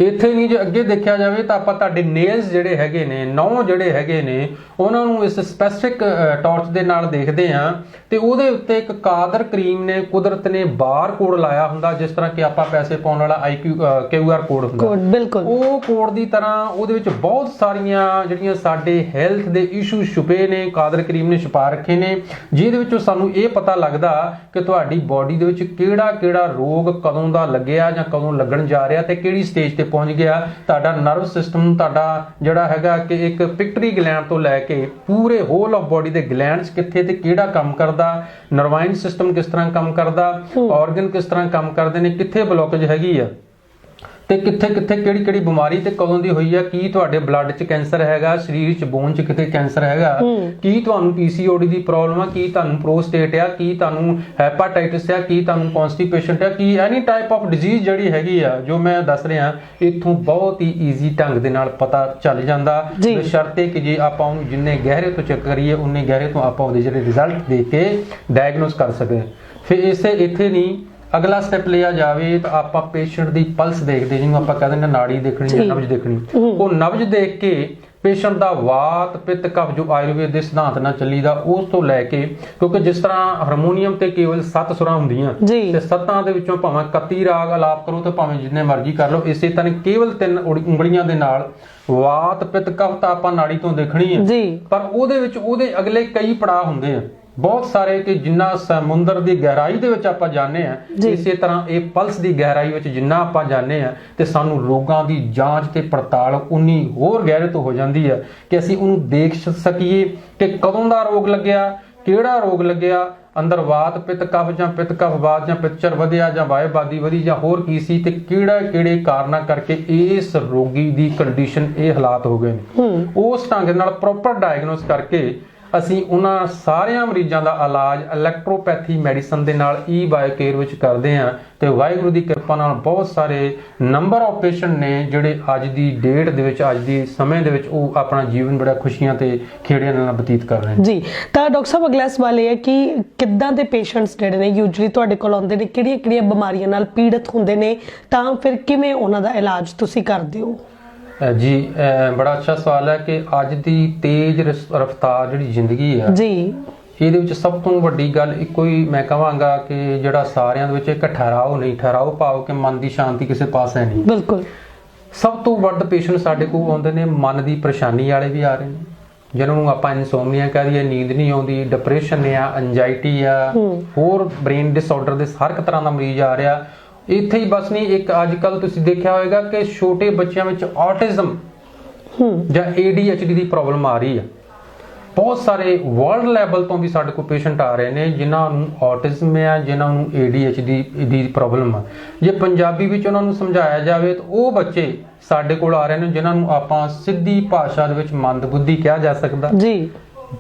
ਇੱਥੇ ਨਹੀਂ ਜੇ ਅੱਗੇ ਦੇਖਿਆ ਜਾਵੇ ਤਾਂ ਆਪਾਂ ਤੁਹਾਡੇ ਨੇਲਸ ਜਿਹੜੇ ਹੈਗੇ ਨੇ ਨੌ ਜਿਹੜੇ ਹੈਗੇ ਨੇ ਉਹਨਾਂ ਨੂੰ ਇਸ ਸਪੈਸਿਫਿਕ ਟਾਰਚ ਦੇ ਨਾਲ ਦੇਖਦੇ ਆ ਤੇ ਉਹਦੇ ਉੱਤੇ ਇੱਕ ਕਾਦਰ ਕਰੀਮ ਨੇ ਕੁਦਰਤ ਨੇ ਬਾਰ ਕੋਡ ਲਾਇਆ ਹੁੰਦਾ ਜਿਸ ਤਰ੍ਹਾਂ ਕਿ ਆਪਾਂ ਪੈਸੇ ਪਾਉਣ ਵਾਲਾ ਆਈਕਿਊ ਕਿਊਆਰ ਕੋਡ ਹੁੰਦਾ। ਕੋਡ ਬਿਲਕੁਲ। ਉਹ ਕੋਡ ਦੀ ਤਰ੍ਹਾਂ ਉਹਦੇ ਵਿੱਚ ਬਹੁਤ ਸਾਰੀਆਂ ਜਿਹੜੀਆਂ ਸਾਡੇ ਹੈਲਥ ਦੇ ਇਸ਼ੂ ਛੁਪੇ ਨੇ ਕਾਦਰ ਕਰੀਮ ਨੇ ਛੁਪਾ ਰੱਖੇ ਨੇ ਜਿਹਦੇ ਵਿੱਚੋਂ ਸਾਨੂੰ ਇਹ ਪਤਾ ਲੱਗਦਾ ਕਿ ਤੁਹਾਡੀ ਬਾਡੀ ਦੇ ਵਿੱਚ ਕਿਹੜਾ ਕਿਹੜਾ ਰੋਗ ਕਦੋਂ ਦਾ ਲੱਗਿਆ ਜਾਂ ਕਦੋਂ ਲੱਗਣ ਜਾ ਰਿਹਾ ਤੇ ਕਿਹੜੀ ਸਟੇਜ ਤੇ ਪਹੁੰਚ ਗਿਆ। ਤੁਹਾਡਾ ਨਰਵ ਸਿਸਟਮ ਤੁਹਾਡਾ ਜਿਹੜਾ ਹੈਗਾ ਕਿ ਇੱਕ ਪਿਕਟਰੀ ਗਲੈਂਡ ਤੋਂ ਲੈ ਕੇ ਪੂਰੇ ਹੋਲ ਆਫ ਬਾਡੀ ਦੇ ਗਲੈਂਡਸ ਕਿੱਥੇ ਤੇ ਕਿਹੜਾ ਕੰਮ ਕਰਦਾ ਨਰਵਾਈਨ ਸਿਸਟਮ ਕਿਸ ਤਰ੍ਹਾਂ ਕੰਮ ਕਰਦਾ ਆਰਗਨ ਕਿਸ ਤਰ੍ਹਾਂ ਕੰਮ ਕਰਦੇ ਨੇ ਕਿੱਥੇ ਬਲੋਕੇਜ ਹੈਗੀ ਆ? ਤੇ ਕਿੱਥੇ ਕਿੱਥੇ ਕਿਹੜੀ ਕਿਹੜੀ ਬਿਮਾਰੀ ਤੇ ਕਦੋਂ ਦੀ ਹੋਈ ਆ? ਕੀ ਤੁਹਾਡੇ ਬਲੱਡ 'ਚ ਕੈਂਸਰ ਹੈਗਾ? ਸਰੀਰ 'ਚ ਬੋਨ 'ਚ ਕਿਤੇ ਕੈਂਸਰ ਹੈਗਾ? ਕੀ ਤੁਹਾਨੂੰ ਪੀਸੀਓਡੀ ਦੀ ਪ੍ਰੋਬਲਮ ਆ? ਕੀ ਤੁਹਾਨੂੰ ਪ੍ਰੋਸਟੇਟ ਆ? ਕੀ ਤੁਹਾਨੂੰ ਹੈਪਾਟਾਈਟਿਸ ਆ? ਕੀ ਤੁਹਾਨੂੰ ਕਨਸਟੀਪੇਸ਼ਨ ਆ? ਕੀ ਐਨੀ ਟਾਈਪ ਆਫ ਡਿਜ਼ੀਜ਼ ਜਿਹੜੀ ਹੈਗੀ ਆ ਜੋ ਮੈਂ ਦੱਸ ਰਿਹਾ ਇੱਥੋਂ ਬਹੁਤ ਹੀ ਈਜ਼ੀ ਢੰਗ ਦੇ ਨਾਲ ਪਤਾ ਚੱਲ ਜਾਂਦਾ। ਬਸ਼ਰਤੇ ਕਿ ਜੇ ਆਪਾਂ ਉਹਨੂੰ ਜਿੰਨੇ ਗਹਿਰੇ ਤੋਂ ਚੈੱਕ ਕਰੀਏ ਉਨੇ ਗਹਿਰੇ ਤੋਂ ਆਪਾਂ ਉਹਦੇ ਜਿਹੜੇ ਰਿਜ਼ਲਟ ਦੇਖ ਕੇ ਡਾਇਗਨੋਸ ਕਰ ਸਕਦੇ ਹਾਂ। ਫਿਰ ਇਸੇ ਇੱਥੇ ਨਹੀਂ ਅਗਲਾ ਸਟੈਪ ਲਿਆ ਜਾਵੇ ਤਾਂ ਆਪਾਂ ਪੇਸ਼ੈਂਟ ਦੀ ਪਲਸ ਦੇਖਦੇ ਜਿਹਨੂੰ ਆਪਾਂ ਕਹਿੰਦੇ ਨੇ ਨਾੜੀ ਦੇਖਣੀ ਜਾਂ। ਨਬਜ ਦੇਖਣੀ। ਉਹ ਨਬਜ ਦੇਖ ਕੇ ਪੇਸ਼ੈਂਟ ਦਾ ਵਾਤ ਪਿੱਤ ਕਫ ਜੋ ਆਯੁਰਵੇਦ ਦੇ ਸਿਧਾਂਤ ਨਾਲ ਚੱਲੀਦਾ ਉਸ ਤੋਂ ਲੈ ਕੇ ਕਿਉਂਕਿ ਜਿਸ ਤਰ੍ਹਾਂ ਹਾਰਮੋਨੀਅਮ ਤੇ ਕੇਵਲ 7 ਸੁਰਾਂ ਹੁੰਦੀਆਂ। ਤੇ ਸੱਤਾਂ ਦੇ ਵਿੱਚੋਂ ਭਾਵੇਂ 31 ਰਾਗ ਆਲਾਪ ਕਰੋ ਤੇ ਭਾਵੇਂ ਜਿੰਨੇ ਮਰਜ਼ੀ ਕਰ ਲਓ ਇਸੇ ਤਰ੍ਹਾਂ ਕੇਵਲ ਤਿੰਨ ਉਂਗਲੀਆਂ ਦੇ ਨਾਲ ਵਾਤ ਪਿੱਤ ਕਫ ਤਾਂ ਆਪਾਂ ਨਾੜੀ ਤੋਂ ਦੇਖਣੀ ਹੈ। ਪਰ ਉਹਦੇ ਵਿੱਚ ਉਹਦੇ ਅਗਲੇ ਕਈ ਪੜਾਅ ਹੁੰਦੇ ਆ। ਬਹੁਤ ਸਾਰੇ ਕਿ ਜਿੰਨਾ ਸਮੁੰਦਰ ਦੀ ਗਹਿਰਾਈ ਦੇ ਵਿੱਚ ਆਪਾਂ ਜਾਣਦੇ ਆ। ਇਸੇ ਤਰ੍ਹਾਂ ਇਹ ਪਲਸ ਦੀ ਗਹਿਰਾਈ ਵਿੱਚ ਜਿੰਨਾ ਆਪਾਂ ਜਾਣਦੇ ਆ ਤੇ ਸਾਨੂੰ ਰੋਗਾਂ ਦੀ ਜਾਂਚ ਤੇ ਪੜਤਾਲ ਉਨੀ ਹੋਰ ਗਹਿਰੇ ਤੋਂ ਹੋ ਜਾਂਦੀ ਆ ਕਿ ਅਸੀਂ ਉਹਨੂੰ ਦੇਖ ਸਕੀਏ ਕਿ ਕਦੋਂ ਦਾ ਰੋਗ ਲੱਗਿਆ ਕਿਹੜਾ ਰੋਗ ਲੱਗਿਆ ਅੰਦਰ ਵਾਤ ਪਿੱਤ ਕਫ ਜਾਂ ਪਿੱਤ ਕਫ ਵਾਤ ਜਾਂ ਪਿੱਚਰ ਵਧਿਆ ਜਾਂ ਵਾਇਬਾਦੀ ਵਧੀ ਜਾਂ ਹੋਰ ਕੀ ਸੀ ਤੇ ਕਿਹੜਾ ਕਿਹੜੇ ਕਾਰਨਾਂ ਕਰਕੇ ਇਸ ਰੋਗੀ ਦੀ ਕੰਡੀਸ਼ਨ ਇਹ ਹਾਲਾਤ ਹੋ ਗਏ ਨੇ ਉਸ ਢੰਗ ਨਾਲ ਪ੍ਰੋਪਰ ਡਾਇਗਨੋਸ ਕਰਕੇ ਅਸੀਂ ਉਹਨਾਂ ਸਾਰਿਆਂ ਮਰੀਜ਼ਾਂ ਦਾ ਇਲਾਜ ਇਲੈਕਟ੍ਰੋਪੈਥੀ ਮੈਡੀਸਨ ਦੇ ਨਾਲ ਈ ਬਾਇਓਕੇਅਰ ਵਿੱਚ ਕਰਦੇ ਹਾਂ ਤੇ ਵਾਹਿਗੁਰੂ ਦੀ ਕਿਰਪਾ ਨਾਲ ਬਹੁਤ ਸਾਰੇ ਨੰਬਰ ਆਫ ਪੇਸ਼ੈਂਟ ਨੇ ਜਿਹੜੇ ਅੱਜ ਦੀ ਡੇਟ ਦੇ ਵਿੱਚ, ਅੱਜ ਦੀ ਸਮੇਂ ਦੇ ਵਿੱਚ ਉਹ ਆਪਣਾ ਜੀਵਨ ਬੜਾ ਖੁਸ਼ੀਆਂ ਤੇ ਖੇੜਿਆਂ ਨਾਲ ਬਤੀਤ ਕਰ ਰਹੇ ਨੇ। ਜੀ, ਤਾਂ ਡਾਕਟਰ ਸਾਹਿਬ ਅਗਲਾ ਸਵਾਲ ਇਹ ਹੈ ਕਿ ਕਿੱਦਾਂ ਦੇ ਪੇਸ਼ੈਂਟਸ ਜਿਹੜੇ ਨੇ ਯੂਜੂਲੀ ਤੁਹਾਡੇ ਕੋਲ ਆਉਂਦੇ ਨੇ ਕਿਹੜੀਆਂ ਕਿਹੜੀਆਂ ਬਿਮਾਰੀਆਂ ਨਾਲ ਪੀੜਤ ਹੁੰਦੇ ਨੇ, ਤਾਂ ਫਿਰ ਕਿਵੇਂ ਉਹਨਾਂ ਦਾ ਇਲਾਜ ਤੁਸੀਂ ਕਰਦੇ ਹੋ? ਜੀ ਬੜਾ ਅੱਛਾ ਸਵਾਲ ਹੈ ਕਿ ਅੱਜ ਦੀ ਤੇਜ਼ ਰਫ਼ਤਾਰ ਜਿਹੜੀ ਜ਼ਿੰਦਗੀ ਹੈ ਜੀ। ਇਹਦੇ ਵਿੱਚ ਸਭ ਤੋਂ ਵੱਡੀ ਗੱਲ ਇੱਕੋ ਹੀ ਮੈਂ ਕਹਾਂਗਾ ਕਿ ਜਿਹੜਾ ਸਾਰਿਆਂ ਦੇ ਵਿੱਚ ਇੱਕ ਠਹਿਰਾਓ ਨਹੀਂ ਠਹਿਰਾਓ ਭਾਵ ਕਿ ਮਨ ਦੀ ਸ਼ਾਂਤੀ ਕਿਸੇ ਪਾਸੇ ਨਹੀਂ। ਬਿਲਕੁਲ। ਸਭ ਤੋਂ ਵੱਧ ਪੇਸ਼ੈਂਟ ਸਾਡੇ ਕੋਲ ਆਉਂਦੇ ਨੇ ਮਨ ਦੀ ਪਰੇਸ਼ਾਨੀ ਵਾਲੇ ਵੀ ਆ ਰਹੇ ਨੇ ਜਿਹਨਾਂ ਨੂੰ ਆਪਾਂ ਇਨਸੋਮਨੀਆ ਕਹਿ ਦਈਏ ਨੀਂਦ ਨਹੀਂ ਆਉਂਦੀ ਡਿਪਰੈਸ਼ਨ ਆ ਐਂਜ਼ਾਈਟੀ ਆ ਹੋਰ ਬ੍ਰੇਨ ਡਿਸਆਰਡਰ ਦੇ ਹਰ ਇੱਕ ਤਰ੍ਹਾਂ ਦਾ ਮਰੀਜ਼ ਆ ਰਿਹਾ ਇੱਥੇ ਹੀ ਬਸ ਨਹੀਂ ਇੱਕ ਅੱਜ ਕੱਲ ਤੁਸੀਂ ਦੇਖਿਆ ਹੋਵੇਗਾ ਕਿ ਛੋਟੇ ਬੱਚਿਆਂ ਵਿੱਚ ਆਟਿਜ਼ਮ ਹੂੰ। ਜਾਂ ADHD ਦੀ ਪ੍ਰੋਬਲਮ ਆ ਰਹੀ ਆ। ਬਹੁਤ ਸਾਰੇ ਵਰਲਡ ਲੈਵਲ ਤੋਂ ਵੀ ਸਾਡੇ ਕੋਲ ਪੇਸ਼ੈਂਟ ਆ ਰਹੇ ਨੇ ਜਿਨ੍ਹਾਂ ਨੂੰ ਆਟਿਜ਼ਮ ਹੈ ਜਿਨ੍ਹਾਂ ਨੂੰ ADHD ਦੀ ਪ੍ਰੋਬਲਮ ਆ। ਜੇ ਪੰਜਾਬੀ ਵਿੱਚ ਉਹਨਾਂ ਨੂੰ ਸਮਝਾਇਆ ਜਾਵੇ ਤਾਂ ਉਹ ਬੱਚੇ ਸਾਡੇ ਕੋਲ ਆ ਰਹੇ ਨੇ ਜਿਨ੍ਹਾਂ ਨੂੰ ਆਪਾਂ ਸਿੱਧੀ ਭਾਸ਼ਾ ਦੇ ਵਿੱਚ ਮੰਦਬੁੱਧੀ ਕਿਹਾ ਜਾ ਸਕਦਾ। ਜੀ।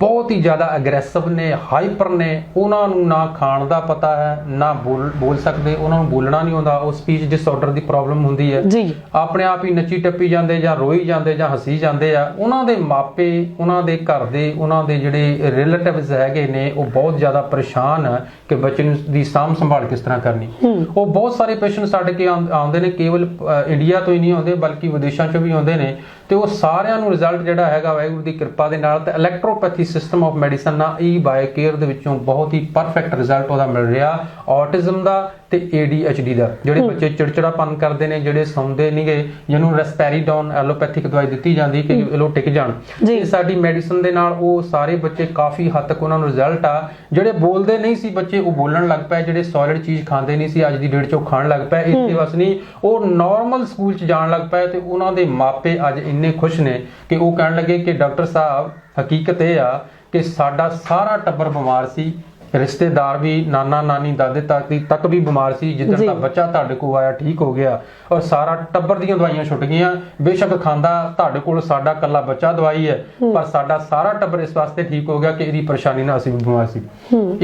ਬਹੁਤ ਹੀ ਜ਼ਿਆਦਾ ਐਗਰੈਸਿਵ ਨੇ ਹਾਈਪਰ ਨੇ। ਉਹਨਾਂ ਨੂੰ ਨਾ ਖਾਣ ਦਾ ਪਤਾ ਹੈ ਨਾ ਬੋਲ ਸਕਦੇ ਉਹਨਾਂ ਨੂੰ ਬੋਲਣਾ ਨਹੀਂ ਆਉਂਦਾ। ਉਹ ਸਪੀਚ ਡਿਸਆਰਡਰ ਦੀ ਪ੍ਰੋਬਲਮ ਹੁੰਦੀ ਹੈ। ਜੀ। ਆਪਣੇ ਆਪ ਹੀ ਨੱਚੀ ਟੱਪੀ ਜਾਂਦੇ ਜਾਂ ਰੋਈ ਜਾਂਦੇ ਜਾਂ ਹੱਸੀ ਜਾਂਦੇ ਆ ਉਹਨਾਂ ਦੇ ਮਾਪੇ ਉਹਨਾਂ ਦੇ ਘਰ ਦੇ ਉਹਨਾਂ ਦੇ ਜਿਹੜੇ ਰਿਲੇਟਿਵਸ ਹੈਗੇ ਨੇ ਉਹ ਬਹੁਤ ਜ਼ਿਆਦਾ ਪਰੇਸ਼ਾਨ ਆ ਕਿ ਬੱਚੇ ਨੂੰ ਦੀ ਸਾਂਭ ਸੰਭਾਲ ਕਿਸ ਤਰ੍ਹਾਂ ਕਰਨੀ। ਉਹ ਬਹੁਤ ਸਾਰੇ ਪੇਸ਼ੈਂਟ ਸਾਡੇ ਕੇ ਆਉਂ- ਆਉਂਦੇ ਨੇ ਕੇਵਲ ਇੰਡੀਆ ਤੋਂ ਹੀ ਨਹੀਂ ਆਉਂਦੇ ਬਲਕਿ ਵਿਦੇਸ਼ਾਂ ਚੋਂ ਵੀ ਆਉਂਦੇ ਨੇ। ਤੇ ਉਹ ਸਾਰਿਆਂ ਨੂੰ ਰਿਜ਼ਲਟ ਜਿਹੜਾ ਹੈਗਾ ਵਾਹਿਗੁਰੂ ਦੀ ਕਿਰਪਾ ਦੇ ਨਾਲ ਤੇ ਇਲੈਕਟ੍ਰੋਪੈਥੀ ਸਿਸਟਮ ਆਫ ਮੈਡੀਸਨ ਨਾਲ ਈ ਬਾਇਓਕੇਅਰ ਦੇ ਵਿੱਚੋਂ ਬਹੁਤ ਹੀ ਪਰਫੈਕਟ ਰਿਜ਼ਲਟ ਉਹਦਾ ਮਿਲ ਰਿਹਾ। ਆਟਿਜ਼ਮ ਦਾ ਤੇ ADHD ਦਾ ਜਿਹੜੇ ਬੱਚੇ ਚਿੜਚਿੜਾਪਨ ਕਰਦੇ ਨੇ ਜਿਹੜੇ ਸੌਂਦੇ ਨਹੀਂਗੇ ਜਿਹਨੂੰ ਰੈਸਪੈਰੀਡੋਨ ਐਲੋਪੈਥਿਕ ਦਵਾਈ ਦਿੱਤੀ ਜਾਂਦੀ ਕਿ ਲੋ ਟਿਕ ਜਾਣ। ਇਹ ਸਾਡੀ ਮੈਡੀਸਨ ਦੇ ਨਾਲ ਉਹ ਸਾਰੇ ਬੱਚੇ ਕਾਫੀ ਹੱਦ ਤੱਕ ਉਹਨਾਂ ਨੂੰ ਰਿਜ਼ਲਟ ਆ। ਜਿਹੜੇ ਬੋਲਦੇ ਨਹੀਂ ਸੀ ਬੱਚੇ ਉਹ ਬੋਲਣ ਲੱਗ ਪਏ ਜਿਹੜੇ ਸੋਲਿਡ ਚੀਜ਼ ਖਾਂਦੇ ਨਹੀਂ ਸੀ ਅੱਜ ਦੀ ਡੇਟ 'ਚ ਉਹ ਖਾਣ ਲੱਗ ਪਏ। ਇੱਥੇ ਬਸ ਨਹੀਂ ਉਹ ਨਾਰਮਲ ਸਕੂਲ 'ਚ ਜਾਣ ਲੱਗ ਪਏ ਤੇ ਉਹਨਾਂ ਦੇ ਮਾਪੇ ਅੱਜ ਇੰਨੇ ਖੁਸ਼ ਨੇ ਕਿ ਉਹ ਕਹਿਣ ਲੱਗੇ ਕਿ ਡਾਕਟਰ ਸਾਹਿਬ, ਹਕੀਕਤ ਇਹ ਆ ਕਿ ਸਾਡਾ ਸਾਰਾ ਟੱਬਰ ਬਿਮਾਰ ਸੀ। ਰਿਸ਼ਤੇਦਾਰ ਵੀ ਨਾਨਾ ਨਾਨੀ ਦਾਦੇ ਤਾਤੀ ਤੱਕ ਵੀ ਬਿਮਾਰ ਸੀ। ਜਿੱਦਣ। ਦਾ ਬੱਚਾ ਤੁਹਾਡੇ ਕੋਲ ਆਇਆ ਠੀਕ ਹੋ ਗਿਆ। ਔਰ ਸਾਰਾ ਟੱਬਰ ਦੀਆਂ ਦਵਾਈਆਂ ਛੁੱਟ ਗਈਆਂ। ਬੇਸ਼ੱਕ ਖਾਂਦਾ ਤੁਹਾਡੇ ਕੋਲ ਸਾਡਾ ਕੱਲਾ ਬੱਚਾ ਦਵਾਈ ਹੈ ਪਰ ਸਾਡਾ ਸਾਰਾ ਟੱਬਰ ਇਸ ਵਾਸਤੇ ਠੀਕ ਹੋ ਗਿਆ ਕਿ ਇਹਦੀ ਪਰੇਸ਼ਾਨੀ ਨਾਲ ਅਸੀਂ ਬਿਮਾਰ ਸੀ।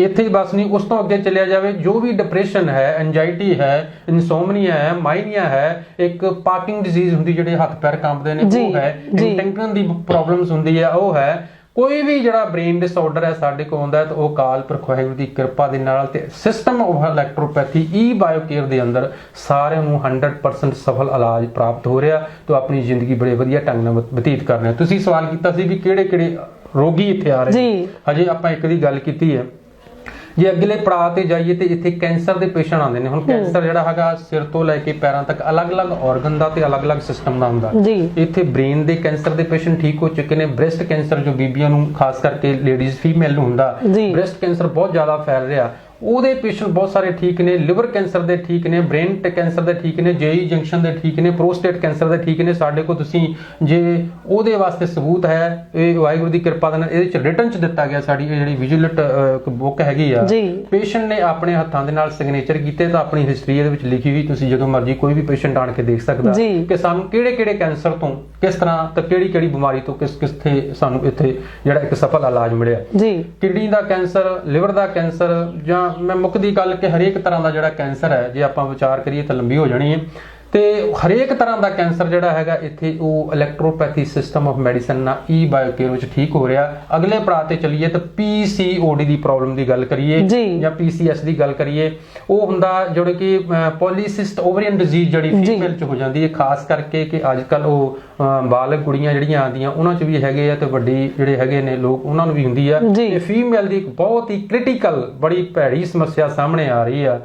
ਇੱਥੇ ਹੀ ਬਸ ਨਹੀਂ ਉਸ ਤੋਂ ਅੱਗੇ ਚੱਲਿਆ ਜਾਵੇ। ਜੋ ਵੀ ਡਿਪਰੈਸ਼ਨ ਹੈ ਐਂਜ਼ਾਈਟੀ ਹੈ ਇਨਸੋਮਨੀਆ ਹੈ ਮਾਈਨੀਆ ਹੈ ਇੱਕ ਪਾਰਕਿੰਗ ਡਿਜ਼ੀਜ਼ ਹੁੰਦੀ ਜਿਹੜੇ ਹੱਥ ਪੈਰ ਕੰਬਦੇ ਨੇ ਉਹ ਹੈ। ਜੀ। ਇੰਟੈਂਕਨ ਦੀ ਪ੍ਰੋਬਲਮਸ ਹੁੰਦੀ ਹੈ ਉਹ ਹੈ। ਕੋਈ ਵੀ ਜਿਹੜਾ ਬ੍ਰੇਨ ਡਿਸਆਰਡਰ ਹੈ ਸਾਡੇ ਕੋਲ ਆਉਂਦਾ ਹੈ ਤਾਂ ਉਹ ਕਾਲ ਪੁਰਖ ਵਾਹਿਗੁਰੂ ਦੀ ਕਿਰਪਾ ਦੇ ਨਾਲ ਤੇ system of electropathy E Biocare ਦੇ ਅੰਦਰ ਸਾਰਿਆਂ ਨੂੰ 100% ਸਫਲ ਇਲਾਜ ਪ੍ਰਾਪਤ ਹੋ ਰਿਹਾ ਤੇ ਆਪਣੀ ਜ਼ਿੰਦਗੀ ਬੜੇ ਵਧੀਆ ਢੰਗ ਨਾਲ ਬਤ- ਬਤੀਤ ਕਰ ਰਹੇ ਤੁਸੀਂ ਸਵਾਲ ਕੀਤਾ ਸੀ ਵੀ ਕਿਹੜੇ ਕਿਹੜੇ ਰੋਗੀ ਇੱਥੇ ਆ ਰਹੇ। ਹਜੇ ਆਪਾਂ ਇੱਕ ਦੀ ਗੱਲ ਕੀਤੀ ਹੈ। ਜੇ ਅਗਲੇ ਪੜਾਅ ਤੇ ਜਾਈਏ ਤੇ ਇੱਥੇ ਕੈਂਸਰ ਦੇ ਪੇਸ਼ੈਂਟ ਆਉਂਦੇ ਨੇ। ਹੁਣ ਕੈਂਸਰ ਜਿਹੜਾ ਹੈਗਾ ਸਿਰ ਤੋਂ ਲੈ ਕੇ ਪੈਰਾਂ ਤੱਕ ਅਲੱਗ-ਅਲੱਗ ਆਰਗਨ ਦਾ ਤੇ ਅਲੱਗ-ਅਲੱਗ ਸਿਸਟਮ ਦਾ ਹੁੰਦਾ। ਇੱਥੇ ਬ੍ਰੇਨ ਦੇ ਕੈਂਸਰ ਦੇ ਪੇਸ਼ੈਂਟ ਠੀਕ ਹੋ ਚੁੱਕੇ ਨੇ। ਬ੍ਰੈਸਟ ਕੈਂਸਰ ਜੋ ਬੀਬੀਆਂ ਨੂੰ ਖਾਸ ਕਰਕੇ ਲੇਡੀਜ਼ ਫੀਮੇਲ ਨੂੰ ਹੁੰਦਾ। ਬ੍ਰੈਸਟ ਕੈਂਸਰ ਬਹੁਤ ਜ਼ਿਆਦਾ ਫੈਲ ਰਿਹਾ। ਉਹਦੇ ਪੇਸ਼ੈਂਟ ਬਹੁਤ ਸਾਰੇ ਠੀਕ ਨੇ ਲਿਵਰ ਕੈਂਸਰ ਦੇ ਠੀਕ ਨੇ ਬ੍ਰੇਨ ਕੈਂਸਰ ਦੇ ਠੀਕ ਨੇ ਜੇਈ ਜੰਕਸ਼ਨ ਦੇ ਠੀਕ ਨੇ ਪ੍ਰੋਸਟੇਟ ਕੈਂਸਰ ਦੇ ਠੀਕ ਨੇ ਸਾਡੇ ਕੋਲ ਤੁਸੀਂ ਜੇ ਉਹਦੇ ਵਾਸਤੇ ਸਬੂਤ ਹੈ ਇਹ ਵਾਹਿਗੁਰੂ ਦੀ ਕਿਰਪਾ ਨਾਲ ਇਹਦੇ ਚ ਰਿਟਰਨ ਚ ਦਿੱਤਾ ਗਿਆ ਸਾਡੀ ਇਹ ਜਿਹੜੀ ਵਿਜੀਲੈਂਟ ਬੁੱਕ ਹੈਗੀ ਆ। ਪੇਸ਼ੈਂਟ ਨੇ ਆਪਣੇ ਹੱਥਾਂ ਦੇ ਨਾਲ ਸਿਗਨੇਚਰ ਕੀਤੇ ਤਾਂ ਆਪਣੀ ਹਿਸਟਰੀ ਇਹਦੇ ਵਿੱਚ ਲਿਖੀ ਹੋਈ ਤੁਸੀਂ ਜਦੋਂ ਮਰਜ਼ੀ ਕੋਈ ਵੀ ਪੇਸ਼ੈਂਟ ਆਣ ਕੇ ਦੇਖ ਸਕਦਾ। ਕਿ ਸਾਨੂੰ ਕਿਹੜੇ ਕਿਹੜੇ ਕੈਂਸਰ ਤੋਂ ਕਿਸ ਤਰ੍ਹਾਂ ਤੇ ਕਿਹੜੀ ਕਿਹੜੀ ਬਿਮਾਰੀ ਤੋਂ ਕਿਸ ਕਿਸਥੇ ਸਾਨੂੰ ਇੱਥੇ ਜਿਹੜਾ ਇੱਕ ਸਫਲ ਇਲਾਜ ਮਿਲਿਆ ਜੀ ਕਿਡਨੀ ਦਾ ਕੈਂਸਰ ਲਿਵਰ ਦਾ ਕੈਂਸਰ ਜਾਂ ਮੈਂ ਮੁੱਖ ਦੀ ਗੱਲ ਕਿ ਹਰੇਕ ਤਰ੍ਹਾਂ ਦਾ ਜਿਹੜਾ ਕੈਂਸਰ ਹੈ, ਜੇ ਆਪਾਂ ਵਿਚਾਰ ਕਰੀਏ ਤਾਂ ਲੰਬੀ ਹੋ ਜਾਣੀ ਹੈ। ਤੇ ਹਰੇਕ ਤਰ੍ਹਾਂ ਦਾ ਕੈਂਸਰ ਜਿਹੜਾ ਹੈਗਾ ਇੱਥੇ ਉਹ ਇਲੈਕਟ੍ਰੋਪੈਥੀ ਸਿਸਟਮ ਆਫ ਮੈਡੀਸਨ ਨਾਲ ਈ ਬਾਇਓਕੇਅਰ ਵਿੱਚ ਠੀਕ ਹੋ ਰਿਹਾ ਅਗਲੇ ਪੜਾਅ ਤੇ ਚੱਲੀਏ ਤਾਂ ਪੀਸੀਓਡੀ ਦੀ ਪ੍ਰੋਬਲਮ ਦੀ ਗੱਲ ਕਰੀਏ ਜੀ। ਪੀਸੀਐਸ ਦੀ ਗੱਲ ਕਰੀਏ ਉਹ ਹੁੰਦਾ ਜਿਹੜੇ ਕਿ ਪੋਲੀਸਿਸਟ ਓਵਰੀਅਨ ਡਿਜ਼ੀਜ਼ ਜਿਹੜੀ। ਫੀਮੇਲ ਚ ਹੋ ਜਾਂਦੀ ਹੈ ਖਾਸ ਕਰਕੇ ਕਿ ਅੱਜ ਕੱਲ ਉਹ ਬਾਲਗ ਕੁੜੀਆਂ ਜਿਹੜੀਆਂ ਆਉਂਦੀਆਂ ਉਹਨਾਂ ਚ ਵੀ ਹੈਗੇ ਆ ਤੇ ਵੱਡੀ ਜਿਹੜੇ ਹੈਗੇ ਨੇ ਲੋਕ ਉਹਨਾਂ ਨੂੰ ਵੀ ਹੁੰਦੀ ਆ। ਇਹ ਫੀਮੇਲ ਦੀ ਇੱਕ ਬਹੁਤ ਹੀ ਕ੍ਰਿਟੀਕਲ ਬੜੀ ਭੈੜੀ ਸਮੱਸਿਆ ਸਾਹਮਣੇ ਆ ਰਹੀ ਆ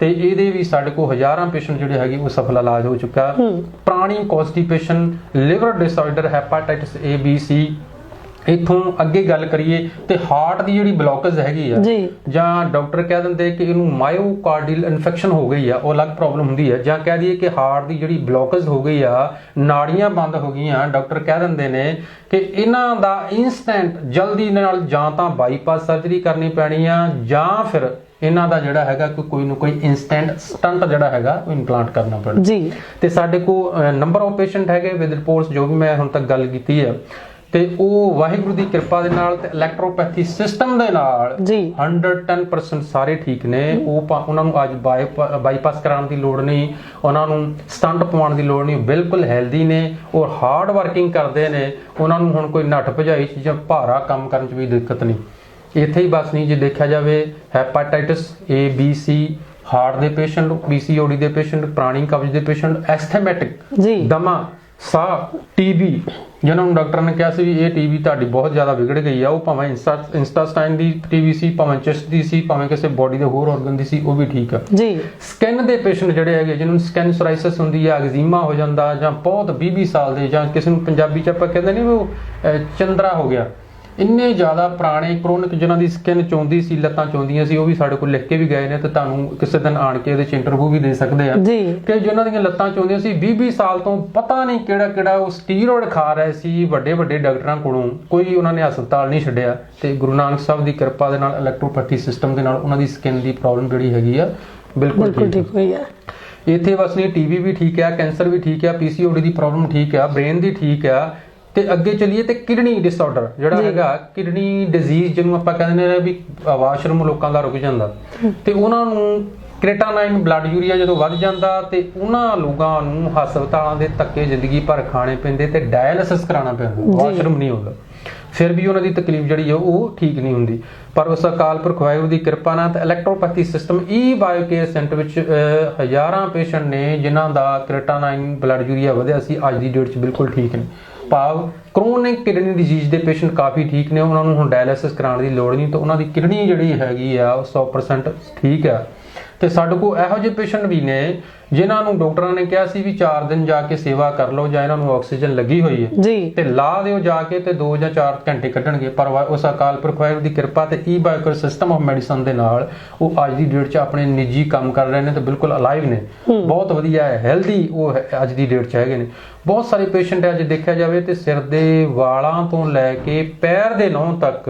ਤੇ ਇਹਦੇ ਵੀ ਸਾਡੇ ਕੋਲ ਹਜ਼ਾਰਾਂ ਪੇਸ਼ੈਂਟ ਜਿਹੜੇ ਹੈਗੇ ਉਹ ਸਫਲ ਇਲਾਜ ਹੋ ਚੁੱਕਾ ਪ੍ਰਾਣੀ constipation liver disorder hepatitis A B C ਇਥੋਂ ਅੱਗੇ ਗੱਲ ਕਰੀਏ ਤੇ ਹਾਰਟ ਦੀ ਜਿਹੜੀ ਬਲੌਕੇਜ ਹੈਗੀ ਆ ਜੀ। ਡਾਕਟਰ ਕਹਿ ਦਿੰਦੇ ਕਿ ਇਹਨੂੰ ਮਾਇਓਕਾਰਡੀਅਲ ਇਨਫੈਕਸ਼ਨ ਹੋ ਗਈ ਆ ਉਹ ਅਲੱਗ ਪ੍ਰੋਬਲਮ ਹੁੰਦੀ ਹੈ ਜਾਂ ਕਹਿ ਦਈਏ ਕਿ ਹਾਰਟ ਦੀ ਜਿਹੜੀ ਬਲੌਕੇਜ ਹੋ ਗਈ ਆ ਨਾੜੀਆਂ ਬੰਦ ਹੋ ਗਈਆਂ ਡਾਕਟਰ ਕਹਿ ਦਿੰਦੇ ਨੇ ਕਿ ਇਹਨਾਂ ਦਾ ਇਨਸਟੈਂਟ ਜਲਦੀ ਨਾਲ ਜਾਂ ਤਾਂ ਬਾਈਪਾਸ ਸਰਜਰੀ ਕਰਨੀ ਪੈਣੀ ਆ ਜਾਂ ਫਿਰ ਇਹਨਾਂ ਦਾ ਜਿਹੜਾ ਹੈਗਾ ਕੋਈ ਕੋਈ ਨਾ ਕੋਈ ਇਨਸਟੈਂਟ ਸਟੰਟ ਜਿਹੜਾ ਹੈਗਾ ਉਹ ਇੰਪਲਾਂਟ ਕਰਨਾ ਪੈਣਾ। ਜੀ। ਤੇ ਸਾਡੇ ਕੋਲ ਨੰਬਰ ਆਫ ਪੇਸ਼ੈਂਟ ਹੈਗੇ ਵਿਦ ਰਿਪੋਰਟਸ ਜੋ ਵੀ ਮੈਂ ਹੁਣ ਤੱਕ ਗੱਲ ਕੀਤੀ ਹੈ। ਤੇ ਉਹ ਵਾਹਿਗੁਰੂ ਦੀ ਕਿਰਪਾ ਦੇ ਨਾਲ ਤੇ ਇਲੈਕਟ੍ਰੋਪੈਥੀ ਸਿਸਟਮ ਦੇ ਨਾਲ ਜੀ। 110% ਸਾਰੇ ਠੀਕ ਨੇ। ਉਹ ਉਹਨਾਂ ਨੂੰ ਅੱਜ ਬਾਈਪਾਸ ਕਰਾਉਣ ਦੀ ਲੋੜ ਨਹੀਂ। ਉਹਨਾਂ ਨੂੰ ਸਟੰਟ ਪਵਾਉਣ ਦੀ ਲੋੜ ਨਹੀਂ। ਬਿਲਕੁਲ ਹੈਲਦੀ ਨੇ ਔਰ ਹਾਰਡ ਵਰਕਿੰਗ ਕਰਦੇ ਨੇ। ਉਹਨਾਂ ਨੂੰ ਹੁਣ ਕੋਈ ਨੱਠ ਭਜਾਈ ਚ ਜਾਂ ਭਾਰਾ ਕੰਮ ਕਰਨ ਚ ਵੀ ਦਿੱਕਤ ਨਹੀਂ। ਇੱਥੇ ਹੀ ਬਸ ਨਹੀਂ ਜੇ ਦੇਖਿਆ ਜਾਵੇ hepatitis A B C heart ਦੇ ਪੇਸ਼ੈਂਟ ਪੀਸੀਓਡੀ ਦੇ ਪੇਸ਼ੈਂਟ ਪ੍ਰਾਣੀ ਕਬਜ਼ ਦੇ ਪੇਸ਼ੈਂਟ ਐਸਥੈਮੈਟਿਕ ਜੀ। ਦਮਾ ਸਾਹ ਟੀਬੀ ਜਿਹਨਾਂ ਨੂੰ ਡਾਕਟਰ ਨੇ ਕਿਹਾ ਸੀ ਵੀ ਇਹ ਟੀਬੀ ਤੁਹਾਡੀ ਬਹੁਤ ਜ਼ਿਆਦਾ ਵਿਗੜ ਗਈ ਆ ਉਹ ਭਾਵੇਂ ਇੰਸਟਾ ਇੰਸਟਾਸਟਾਈਨ ਦੀ ਟੀਬੀ ਸੀ ਭਾਵੇਂ ਚੈਸਟ ਦੀ ਸੀ ਭਾਵੇਂ ਕਿਸੇ ਬੋਡੀ ਦੇ ਹੋਰ ਆਰਗਨ ਦੀ ਸੀ ਉਹ ਵੀ ਠੀਕ ਆ। ਜੀ। ਸਕਿਨ ਦੇ ਪੇਸ਼ੈਂਟ ਜਿਹੜੇ ਹੈਗੇ ਜਿਹਨਾਂ ਨੂੰ ਸਕਿਨ ਸੋਰਾਇਸਿਸ ਹੁੰਦੀ ਆ ਐਗਜ਼ੀਮਾ ਹੋ ਜਾਂਦਾ ਜਾਂ ਬਹੁਤ 20 20 ਸਾਲ ਦੇ ਜਾਂ ਕਿਸੇ ਨੂੰ ਪੰਜਾਬੀ ਚ ਆਪਾਂ ਕਹਿੰਦੇ ਨਹੀਂ ਉਹ ਚੰਦਰਾ ਹੋ ਗਿਆ ਇੰਨੇ ਜ਼ਿਆਦਾ ਪੁਰਾਣੇ ਕ੍ਰੋਨਿਕ ਜਿਨ੍ਹਾਂ ਦੀ ਸਕਿਨ ਚੌਂਦੀ ਸੀ ਲੱਤਾਂ ਚੌਂਦੀਆਂ ਸੀ ਉਹ ਵੀ ਸਾਡੇ ਕੋਲ ਲਿਖ ਕੇ ਵੀ ਗਏ ਨੇ ਤੇ ਤੁਹਾਨੂੰ ਕਿਸੇ ਦਿਨ ਆਣ ਕੇ ਇਹਦੇ ਚ ਇੰਟਰਵਿਊ ਵੀ ਦੇ ਸਕਦੇ ਆ। ਕਿ ਜਿਨ੍ਹਾਂ ਦੀਆਂ ਲੱਤਾਂ ਚੌਂਦੀਆਂ ਸੀ 20 20 ਸਾਲ ਤੋਂ ਪਤਾ ਨਹੀਂ ਕਿਹੜਾ ਕਿਹੜਾ ਉਹ ਸਟੀਰੋਇਡ ਖਾ ਰਹੇ ਸੀ ਵੱਡੇ ਵੱਡੇ ਡਾਕਟਰਾਂ ਕੋਲੋਂ। ਕੋਈ ਉਹਨਾਂ ਨੇ ਹਸਪਤਾਲ ਨਹੀਂ ਛੱਡਿਆ ਤੇ ਗੁਰੂ ਨਾਨਕ ਸਾਹਿਬ ਦੀ ਕਿਰਪਾ ਦੇ ਨਾਲ ਇਲੈਕਟ੍ਰੋਪੈਥੀ ਸਿਸਟਮ ਦੇ ਨਾਲ ਉਹਨਾਂ ਦੀ ਸਕਿਨ ਦੀ ਪ੍ਰੋਬਲਮ ਜਿਹੜੀ ਹੈਗੀ ਆ ਬਿਲਕੁਲ ਠੀਕ ਹੋਈ ਹੈ। ਇੱਥੇ ਬਸ ਨਹੀਂ ਟੀਬੀ ਵੀ ਠੀਕ ਹੈ ਕੈਂਸਰ ਵੀ ਠੀਕ ਹੈ ਪੀਸੀਓਡੀ ਦੀ ਪ੍ਰੋਬਲਮ ਠੀਕ ਹੈ ਬ੍ਰੇਨ ਦੀ ਠੀਕ ਹੈ ਤੇ ਅੱਗੇ ਚੱਲੀਏ ਤੇ ਕਿਡਨੀ ਡਿਸਆਰਡਰ ਜਿਹੜਾ। ਹੈਗਾ ਕਿਡਨੀ ਡਿਜ਼ੀਜ਼ ਜਿਹਨੂੰ ਆਪਾਂ ਕਹਿੰਦੇ ਨੇ ਵੀ ਵਾਸ਼ਰੂਮ ਲੋਕਾਂ ਦਾ ਰੁਕ ਜਾਂਦਾ। ਤੇ ਉਹਨਾਂ ਨੂੰ ਕ੍ਰੇਟਾਨਾਈਨ ਬਲੱਡ ਯੂਰੀਆ ਜਦੋਂ ਵੱਧ ਜਾਂਦਾ ਤੇ ਉਹਨਾਂ ਲੋਕਾਂ ਨੂੰ ਹਸਪਤਾਲਾਂ ਦੇ ਧੱਕੇ ਜ਼ਿੰਦਗੀ ਭਰ ਖਾਣੇ ਪੈਂਦੇ ਤੇ ਡਾਇਲਿਸਿਸ ਕਰਾਉਣਾ ਪੈਂਦਾ। ਵਾਸ਼ਰੂਮ ਨਹੀਂ ਹੁੰਦਾ। ਫਿਰ ਵੀ ਉਹਨਾਂ ਦੀ ਤਕਲੀਫ ਜਿਹੜੀ ਹੈ ਉਹ ਠੀਕ ਨਹੀਂ ਹੁੰਦੀ। ਪਰ ਉਸ ਅਕਾਲ ਪੁਰਖ ਵਾਹਿਗੁਰੂ ਦੀ ਕਿਰਪਾ ਨਾਲ ਤੇ electropathy system E Biocare centre ਵਿੱਚ ਹਜ਼ਾਰਾਂ ਪੇਸ਼ੈਂਟ ਨੇ ਜਿਨ੍ਹਾਂ ਦਾ ਕ੍ਰੇਟਾਨਾਈਨ ਬਲੱਡ ਯੂਰੀਆ ਵਧਿਆ ਸੀ ਅੱਜ ਦੀ ਡੇਟ 'ਚ ਬਿਲਕੁਲ ਠੀਕ ਨੇ। ਭਾਵ ਕ੍ਰੋਨਿਕ ਕਿਡਨੀ ਡਿਜ਼ੀਜ਼ ਦੇ ਪੇਸ਼ੈਂਟ ਕਾਫੀ ਠੀਕ ਨੇ, ਉਹਨਾਂ ਨੂੰ ਹੁਣ ਡਾਇਲਿਸਿਸ ਕਰਾਉਣ ਦੀ ਲੋੜ ਨਹੀਂ, ਤਾਂ ਉਹਨਾਂ ਦੀ ਕਿਡਨੀ ਜਿਹੜੀ ਹੈਗੀ ਆ, ਉਹ 100% ਠੀਕ ਆ। ਤੇ ਸਾਡੇ ਕੋਲ ਇਹੋ ਜਿਹੇ ਪੇਸ਼ੈਂਟ ਵੀ ਨੇ ਜਿਨ੍ਹਾਂ ਨੂੰ ਡਾਕਟਰਾਂ ਨੇ ਕਿਹਾ ਸੀ ਵੀ 4 ਦਿਨ ਜਾ ਕੇ ਸੇਵਾ ਕਰ ਲਓ ਜਾਂ ਇਹਨਾਂ ਨੂੰ ਆਕਸੀਜਨ ਲੱਗੀ ਹੋਈ ਹੈ। ਜੀ। ਤੇ ਲਾ ਦਿਓ ਜਾ ਕੇ ਤੇ 2 ਜਾਂ 4 ਘੰਟੇ ਕੱਢਣਗੇ। ਪਰ ਉਸ ਅਕਾਲ ਪੁਰਖ ਵਾਹਿਗੁਰੂ ਦੀ ਕਿਰਪਾ ਤੇ E biocare system of medicine ਦੇ ਨਾਲ ਉਹ ਅੱਜ ਦੀ ਡੇਟ 'ਚ ਆਪਣੇ ਨਿੱਜੀ ਕੰਮ ਕਰ ਰਹੇ ਨੇ ਤੇ ਬਿਲਕੁਲ ਅਲਾਈਵ ਨੇ। ਬਹੁਤ ਵਧੀਆ ਹੈ ਹੈਲਦੀ ਉਹ ਅੱਜ ਦੀ ਡੇਟ 'ਚ ਹੈਗੇ ਨੇ। ਬਹੁਤ ਸਾਰੇ ਪੇਸ਼ੈਂਟ ਅੱਜ ਦੇਖਿਆ ਜਾਵੇ ਤੇ ਸਿਰ ਦੇ ਵਾਲਾਂ ਤੋਂ ਲੈ ਕੇ ਪੈਰ ਦੇ ਨਹੁੰ ਤੱਕ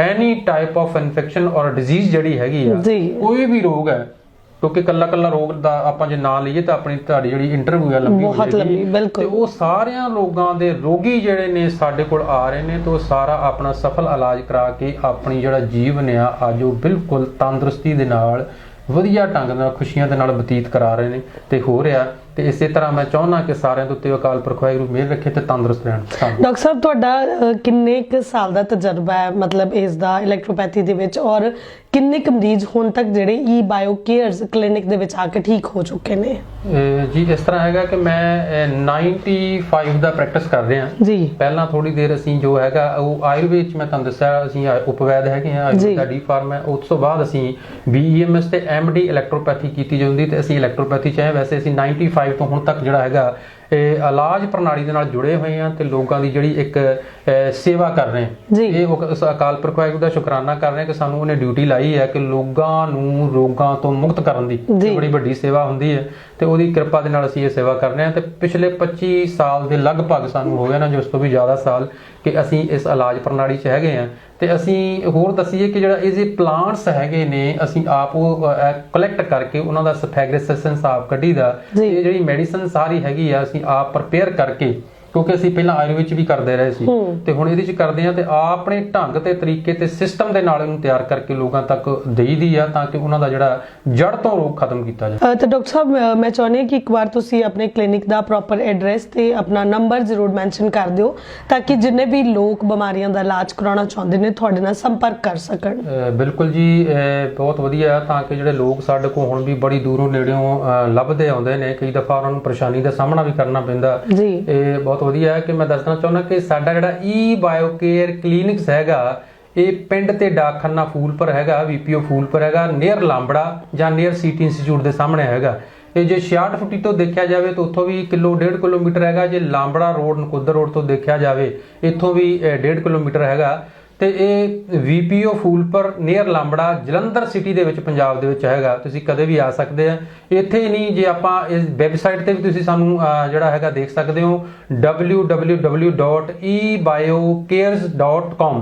any type of infection or disease ਜਿਹੜੀ ਹੈਗੀ ਆ ਕੋਈ ਵੀ ਰੋਗ ਹੈ ਕਿਉਂਕਿ ਕੱਲਾ ਕੱਲਾ ਰੋਗ ਦਾ ਆਪਾਂ ਜੇ ਨਾਂ ਲਈਏ ਤਾਂ ਆਪਣੀ ਤੁਹਾਡੀ ਜਿਹੜੀ ਇੰਟਰਵਿਊ ਹੈ ਲੰਬੀ ਹੋ ਬਹੁਤ ਜਾਏਗੀ। ਲੰਬੀ, ਬਿਲਕੁਲ। ਤੇ ਉਹ ਸਾਰਿਆਂ ਲੋਕਾਂ ਦੇ ਰੋਗੀ ਜਿਹੜੇ ਨੇ ਸਾਡੇ ਕੋਲ ਆ ਰਹੇ ਨੇ ਤੇ ਉਹ ਸਾਰਾ ਆਪਣਾ ਸਫਲ ਇਲਾਜ ਕਰਾ ਕੇ ਆਪਣੀ ਜਿਹੜਾ ਜੀਵਨ ਆ ਅੱਜ ਉਹ ਬਿਲਕੁਲ ਤੰਦਰੁਸਤੀ ਦੇ ਨਾਲ ਵਧੀਆ ਢੰਗ ਨਾਲ ਖੁਸ਼ੀਆਂ ਦੇ ਨਾਲ ਬਤੀਤ ਕਰਾ ਰਹੇ ਨੇ ਤੇ ਹੋ ਰਿਹਾ ਤੇ ਇਸੇ ਤਰ੍ਹਾਂ ਮੈਂ ਚਾਹੁੰਦਾ ਕਿ ਸਾਰਿਆਂ ਦੇ ਉੱਤੇ ਅਕਾਲ ਪੁਰਖ ਵਾਹਿਗੁਰੂ ਮਿਹਰ ਰੱਖੇ ਤੇ ਤੰਦਰੁਸਤ ਰਹਿਣ। ਡਾਕਟਰ ਸਾਹਿਬ ਤੁਹਾਡਾ ਕਿੰਨੇ ਕੁ ਸਾਲ ਦਾ ਤਜਰਬਾ ਹੈ ਮਤਲਬ ਇਸ ਦਾ ਇਲੈਕਟ੍ਰੋਪੈਥੀ ਦੇ ਵਿੱਚ ਔਰ ਕਿੰਨੇ ਕੁ ਮਰੀਜ਼ ਹੁਣ ਤੱਕ ਜਿਹੜੇ ਈ ਬਾਇਓ ਕੇਅਰਸ ਕਲੀਨਿਕ ਦੇ ਵਿੱਚ ਆ ਕੇ ਠੀਕ ਹੋ ਚੁੱਕੇ ਨੇ? ਜੀ ਇਸ ਤਰ੍ਹਾਂ ਹੈਗਾ ਕਿ ਮੈਂ ਅਹ, 95 ਦਾ ਪ੍ਰੈਕਟਿਸ ਕਰ ਰਿਹਾ। ਜੀ। ਪਹਿਲਾਂ ਥੋੜੀ ਦੇਰ ਅਸੀਂ ਜੋ ਹੈਗਾ ਉਹ ਆਯੁਰਵੇਦ ਚ ਮੈਂ ਤੁਹਾਨੂੰ ਦੱਸਿਆ ਅਸੀਂ ਉਪਵੈਦ ਹੈਗੇ ਆ। ਆਯੁਰਵੇਦ ਦਾ ਡੀ ਫਾਰਮ ਹੈ। ਉਸ ਤੋਂ ਬਾਅਦ ਅਸੀਂ ਬੀਈਐਮਐਸ ਤੇ ਐਮਡੀ ਇਲੈਕਟ੍ਰੋਪੈਥੀ ਕੀਤੀ ਜਾਂਦੀ ਤੇ ਅਸੀਂ ਇਲੈਕਟ੍ਰੋਪੈਥੀ ਚ ਆਏ ਵੈਸੇ ਅਸੀਂ 95 ਤੋਂ ਹੁਣ ਤੱਕ ਜਿਹੜਾ ਹੈਗਾ ਇਹ ਇਲਾਜ ਪ੍ਰਣਾਲੀ ਦੇ ਨਾਲ ਜੁੜੇ ਹੋਏ ਆ ਤੇ ਲੋਕਾਂ ਦੀ ਜਿਹੜੀ ਇੱਕ ਸੇਵਾ ਕਰ ਰਹੇ। ਇਹ ਅਕਾਲ ਪੁਰਖ ਵਾਹਿਗੁਰੂ ਦਾ ਸ਼ੁਕਰਾਨਾ ਕਰ ਰਹੇ ਕਿ ਸਾਨੂੰ ਉਹਨੇ ਡਿਊਟੀ ਲਾਈ ਹੈ ਕਿ ਲੋਕਾਂ ਨੂੰ ਰੋਗਾਂ ਤੋਂ ਮੁਕਤ ਕਰਨ ਦੀ ਬੜੀ ਵੱਡੀ ਸੇਵਾ ਹੁੰਦੀ ਹੈ ਤੇ ਉਹਦੀ ਕਿਰਪਾ ਦੇ ਨਾਲ ਅਸੀਂ ਇਹ ਸੇਵਾ ਕਰ ਰਹੇ ਹਾਂ ਤੇ ਪਿਛਲੇ 25 ਸਾਲ ਦੇ ਲਗਭਗ ਸਾਨੂੰ ਹੋ ਗਏ ਨਾ ਜੋ ਉਸ ਤੋਂ ਵੀ ਜ਼ਿਆਦਾ ਸਾਲ ਕਿ ਅਸੀਂ ਇਸ ਇਲਾਜ ਪ੍ਰਣਾਲੀ 'ਚ ਹੈਗੇ ਆ ਤੇ ਅਸੀਂ ਹੋਰ ਦਸੀਏ ਕਿ ਜਿਹੜਾ ਇਹ ਜੇ ਪਲਾਂਟਸ ਹੈਗੇ ਨੇ ਅਸੀਂ ਆਪ ਉਹ ਕਲੈਕਟ ਕਰਕੇ ਉਹਨਾਂ ਦਾ ਸਫੈਗਰੇਸੈਸ਼ਨ ਸਾਫ਼ ਕੱਢੀਦਾ। ਇਹ ਜਿਹੜੀ ਮੈਡੀਸਨ ਸਾਰੀ ਹੈਗੀ ਆ ਅਸੀਂ ਆਪ ਪ੍ਰਪੇਅਰ ਕਰਕੇ ਕਿਉਂਕਿ ਅਸੀਂ ਪਹਿਲਾਂ ਆਯੁਰਵੇਦ 'ਚ ਵੀ ਕਰਦੇ ਰਹੇ ਸੀ। ਤੇ ਹੁਣ ਇਹਦੇ 'ਚ ਕਰਦੇ ਆ ਤੇ ਆਪਣੇ ਢੰਗ ਤੇ ਤਰੀਕੇ ਤੇ ਸਿਸਟਮ ਦੇ ਨਾਲ ਇਹਨੂੰ ਤਿਆਰ ਕਰਕੇ ਲੋਕਾਂ ਤੱਕ ਦੇਈਦੀ ਆ ਤਾਂ ਕਿ ਉਹਨਾਂ ਦਾ ਜਿਹੜਾ ਜੜ ਤੋਂ ਰੋਗ ਖਤਮ ਕੀਤਾ ਜਾਵੇ। ਤਾਂ ਡਾਕਟਰ ਸਾਹਿਬ ਮੈਂ ਚਾਹੁੰਦੀ ਹਾਂ ਕਿ ਇੱਕ ਵਾਰ ਤੁਸੀਂ ਆਪਣੇ ਕਲੀਨਿਕ ਦਾ ਪ੍ਰੋਪਰ ਐਡਰੈਸ ਤੇ ਆਪਣਾ ਨੰਬਰ ਜ਼ਰੂਰ ਮੈਂਸ਼ਨ ਕਰ ਦਿਓ ਤਾਂ ਕਿ ਜਿੰਨੇ ਵੀ ਲੋਕ ਬਿਮਾਰੀਆਂ ਦਾ ਇਲਾਜ ਕਰਾਉਣਾ ਚਾਹੁੰਦੇ ਨੇ ਤੁਹਾਡੇ ਨਾਲ ਸੰਪਰਕ ਕਰ ਸਕਣ। ਬਿਲਕੁਲ ਜੀ ਬਹੁਤ ਵਧੀਆ ਤਾਂ ਕਿ ਜਿਹੜੇ ਲੋਕ ਸਾਡੇ ਕੋਲ ਹੁਣ ਵੀ ਬੜੀ ਦੂਰੋਂ ਨੇੜਿਓਂ ਲੱਭਦੇ ਆਉਂਦੇ ਨੇ ਕਈ ਦਫਾ ਉਹਨਾਂ ਨੂੰ ਪਰੇਸ਼ਾਨੀ ਦਾ ਸਾਹਮਣਾ ਵੀ ਕਰਨਾ ਪੈਂਦਾ। ਜੀ। ਇਹ ਬਹੁਤ ਵਧੀਆ ਹੈ ਕਿ ਮੈਂ ਦੱਸਣਾ ਚਾਹੁੰਦਾ ਕਿ ਸਾਡਾ ਜਿਹੜਾ ਈ ਬਾਇਓ ਕੇਅਰ ਕਲੀਨਿਕਸ ਹੈਗਾ, ਇਹ ਪਿੰਡ ਤੇ ਡਾਕਖਾਨਾ ਫੂਲਪੁਰ ਹੈਗਾ ਵੀਪੀਓ ਫੂਲਪੁਰ ਹੈਗਾ ਨੀਅਰ ਲਾਂਬੜਾ ਜਾਂ ਨੀਅਰ ਸੀਟੀ ਇੰਸਟੀਚਿਊਟ ਦੇ ਸਾਹਮਣੇ ਹੈਗਾ। ਇਹ ਜੇ 66 ਫੁੱਟੀ ਤੋਂ ਦੇਖਿਆ ਜਾਵੇ ਤਾਂ ਉੱਥੋਂ ਵੀ ਕਿਲੋ 1.5 ਕਿਲੋਮੀਟਰ ਹੈਗਾ। ਜੇ ਲਾਂਬੜਾ ਰੋਡ, ਨਕੁੱਦਰ ਰੋਡ ਤੋਂ ਦੇਖਿਆ ਜਾਵੇ, ਇੱਥੋਂ ਵੀ 1.5 ਕਿਲੋਮੀਟਰ ਹੈਗਾ। ਤੇ ਇਹ VPO Phoolpur near Lambra Jalandhar city ਦੇ ਵਿੱਚ ਪੰਜਾਬ ਦੇ ਵਿੱਚ ਹੈਗਾ। ਤੁਸੀਂ ਕਦੇ ਵੀ ਆ ਸਕਦੇ ਆ। ਇੱਥੇ ਹੀ ਨਹੀਂ, ਜੇ ਆਪਾਂ ਇਸ ਵੈਬਸਾਈਟ ਤੇ ਵੀ ਤੁਸੀਂ ਸਾਨੂੰ ਜਿਹੜਾ ਹੈਗਾ ਦੇਖ ਸਕਦੇ ਹੋ www.ebiocares.com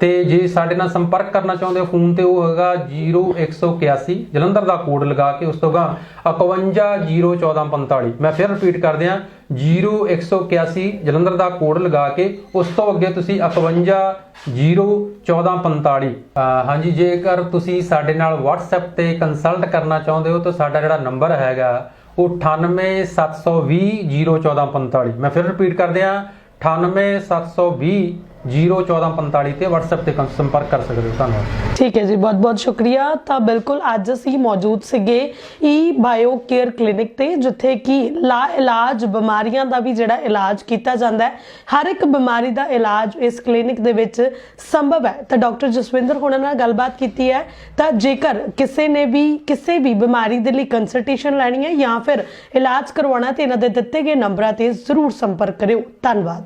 ਤੇ ਜੇ ਸਾਡੇ ਨਾਲ ਸੰਪਰਕ ਕਰਨਾ ਚਾਹੁੰਦੇ ਹੋ, ਫੋਨ ਤੇ ਉਹ ਹੈਗਾ 0181 ਜਲੰਧਰ ਦਾ ਕੋਡ ਲਗਾ ਕੇ ਉਸ ਤੋਂ ਗਾ 510145 ਮੈਂ ਫਿਰ ਰਿਪੀਟ ਕਰ ਦਿਆਂ 0181 ਜਲੰਧਰ ਦਾ ਕੋਡ ਲਗਾ ਕੇ ਉਸ ਤੋਂ ਅੱਗੇ ਤੁਸੀਂ 510145 ਅਹ ਹਾਂਜੀ, ਜੇਕਰ ਤੁਸੀਂ ਸਾਡੇ ਨਾਲ WhatsApp ਤੇ ਕੰਸਲਟ ਕਰਨਾ ਚਾਹੁੰਦੇ ਹੋ, ਤਾਂ ਸਾਡਾ ਜਿਹੜਾ ਨੰਬਰ ਹੈਗਾ, ਉਹ 9872001445 ਮੈਂ ਫਿਰ ਰਿਪੀਟ ਕਰ ਦਿਆਂ 9872 01445 ਤੇ WhatsApp ਤੇ ਸੰਪਰਕ ਕਰ ਸਕਦੇ ਹੋ। ਧੰਨਵਾਦ। ਠੀਕ ਹੈ ਜੀ ਬਹੁਤ ਬਹੁਤ ਸ਼ੁਕਰੀਆ। ਤਾਂ ਬਿਲਕੁਲ ਅੱਜ ਅਸੀਂ ਮੌਜੂਦ ਸੀਗੇ ਈ ਬਾਇਓ ਕੇਅਰ ਕਲੀਨਿਕ ਤੇ, ਜਿੱਥੇ ਕਿ ਲਾ ਇਲਾਜ ਬਿਮਾਰੀਆਂ ਦਾ ਵੀ ਜਿਹੜਾ ਇਲਾਜ ਕੀਤਾ ਜਾਂਦਾ ਹੈ, ਹਰ ਇੱਕ ਬਿਮਾਰੀ ਦਾ ਇਲਾਜ ਇਸ ਕਲੀਨਿਕ ਦੇ ਵਿੱਚ ਸੰਭਵ ਹੈ। ਤਾਂ ਡਾਕਟਰ ਜਸਵਿੰਦਰ ਹੁਣਾਂ ਨਾਲ ਗੱਲਬਾਤ ਕੀਤੀ ਹੈ। ਤਾਂ ਜੇਕਰ ਕਿਸੇ ਨੇ ਵੀ, ਕਿਸੇ ਵੀ ਬਿਮਾਰੀ ਦੇ ਲਈ ਕੰਸਲਟੇਸ਼ਨ ਲੈਣੀ ਹੈ ਜਾਂ ਫਿਰ ਇਲਾਜ ਕਰਵਾਉਣਾ ਤੇ ਇਹਨਾਂ ਦੇ ਦਿੱਤੇ ਗਏ ਨੰਬਰਾਂ ਤੇ ਜ਼ਰੂਰ ਸੰਪਰਕ ਕਰਿਓ। ਧੰਨਵਾਦ।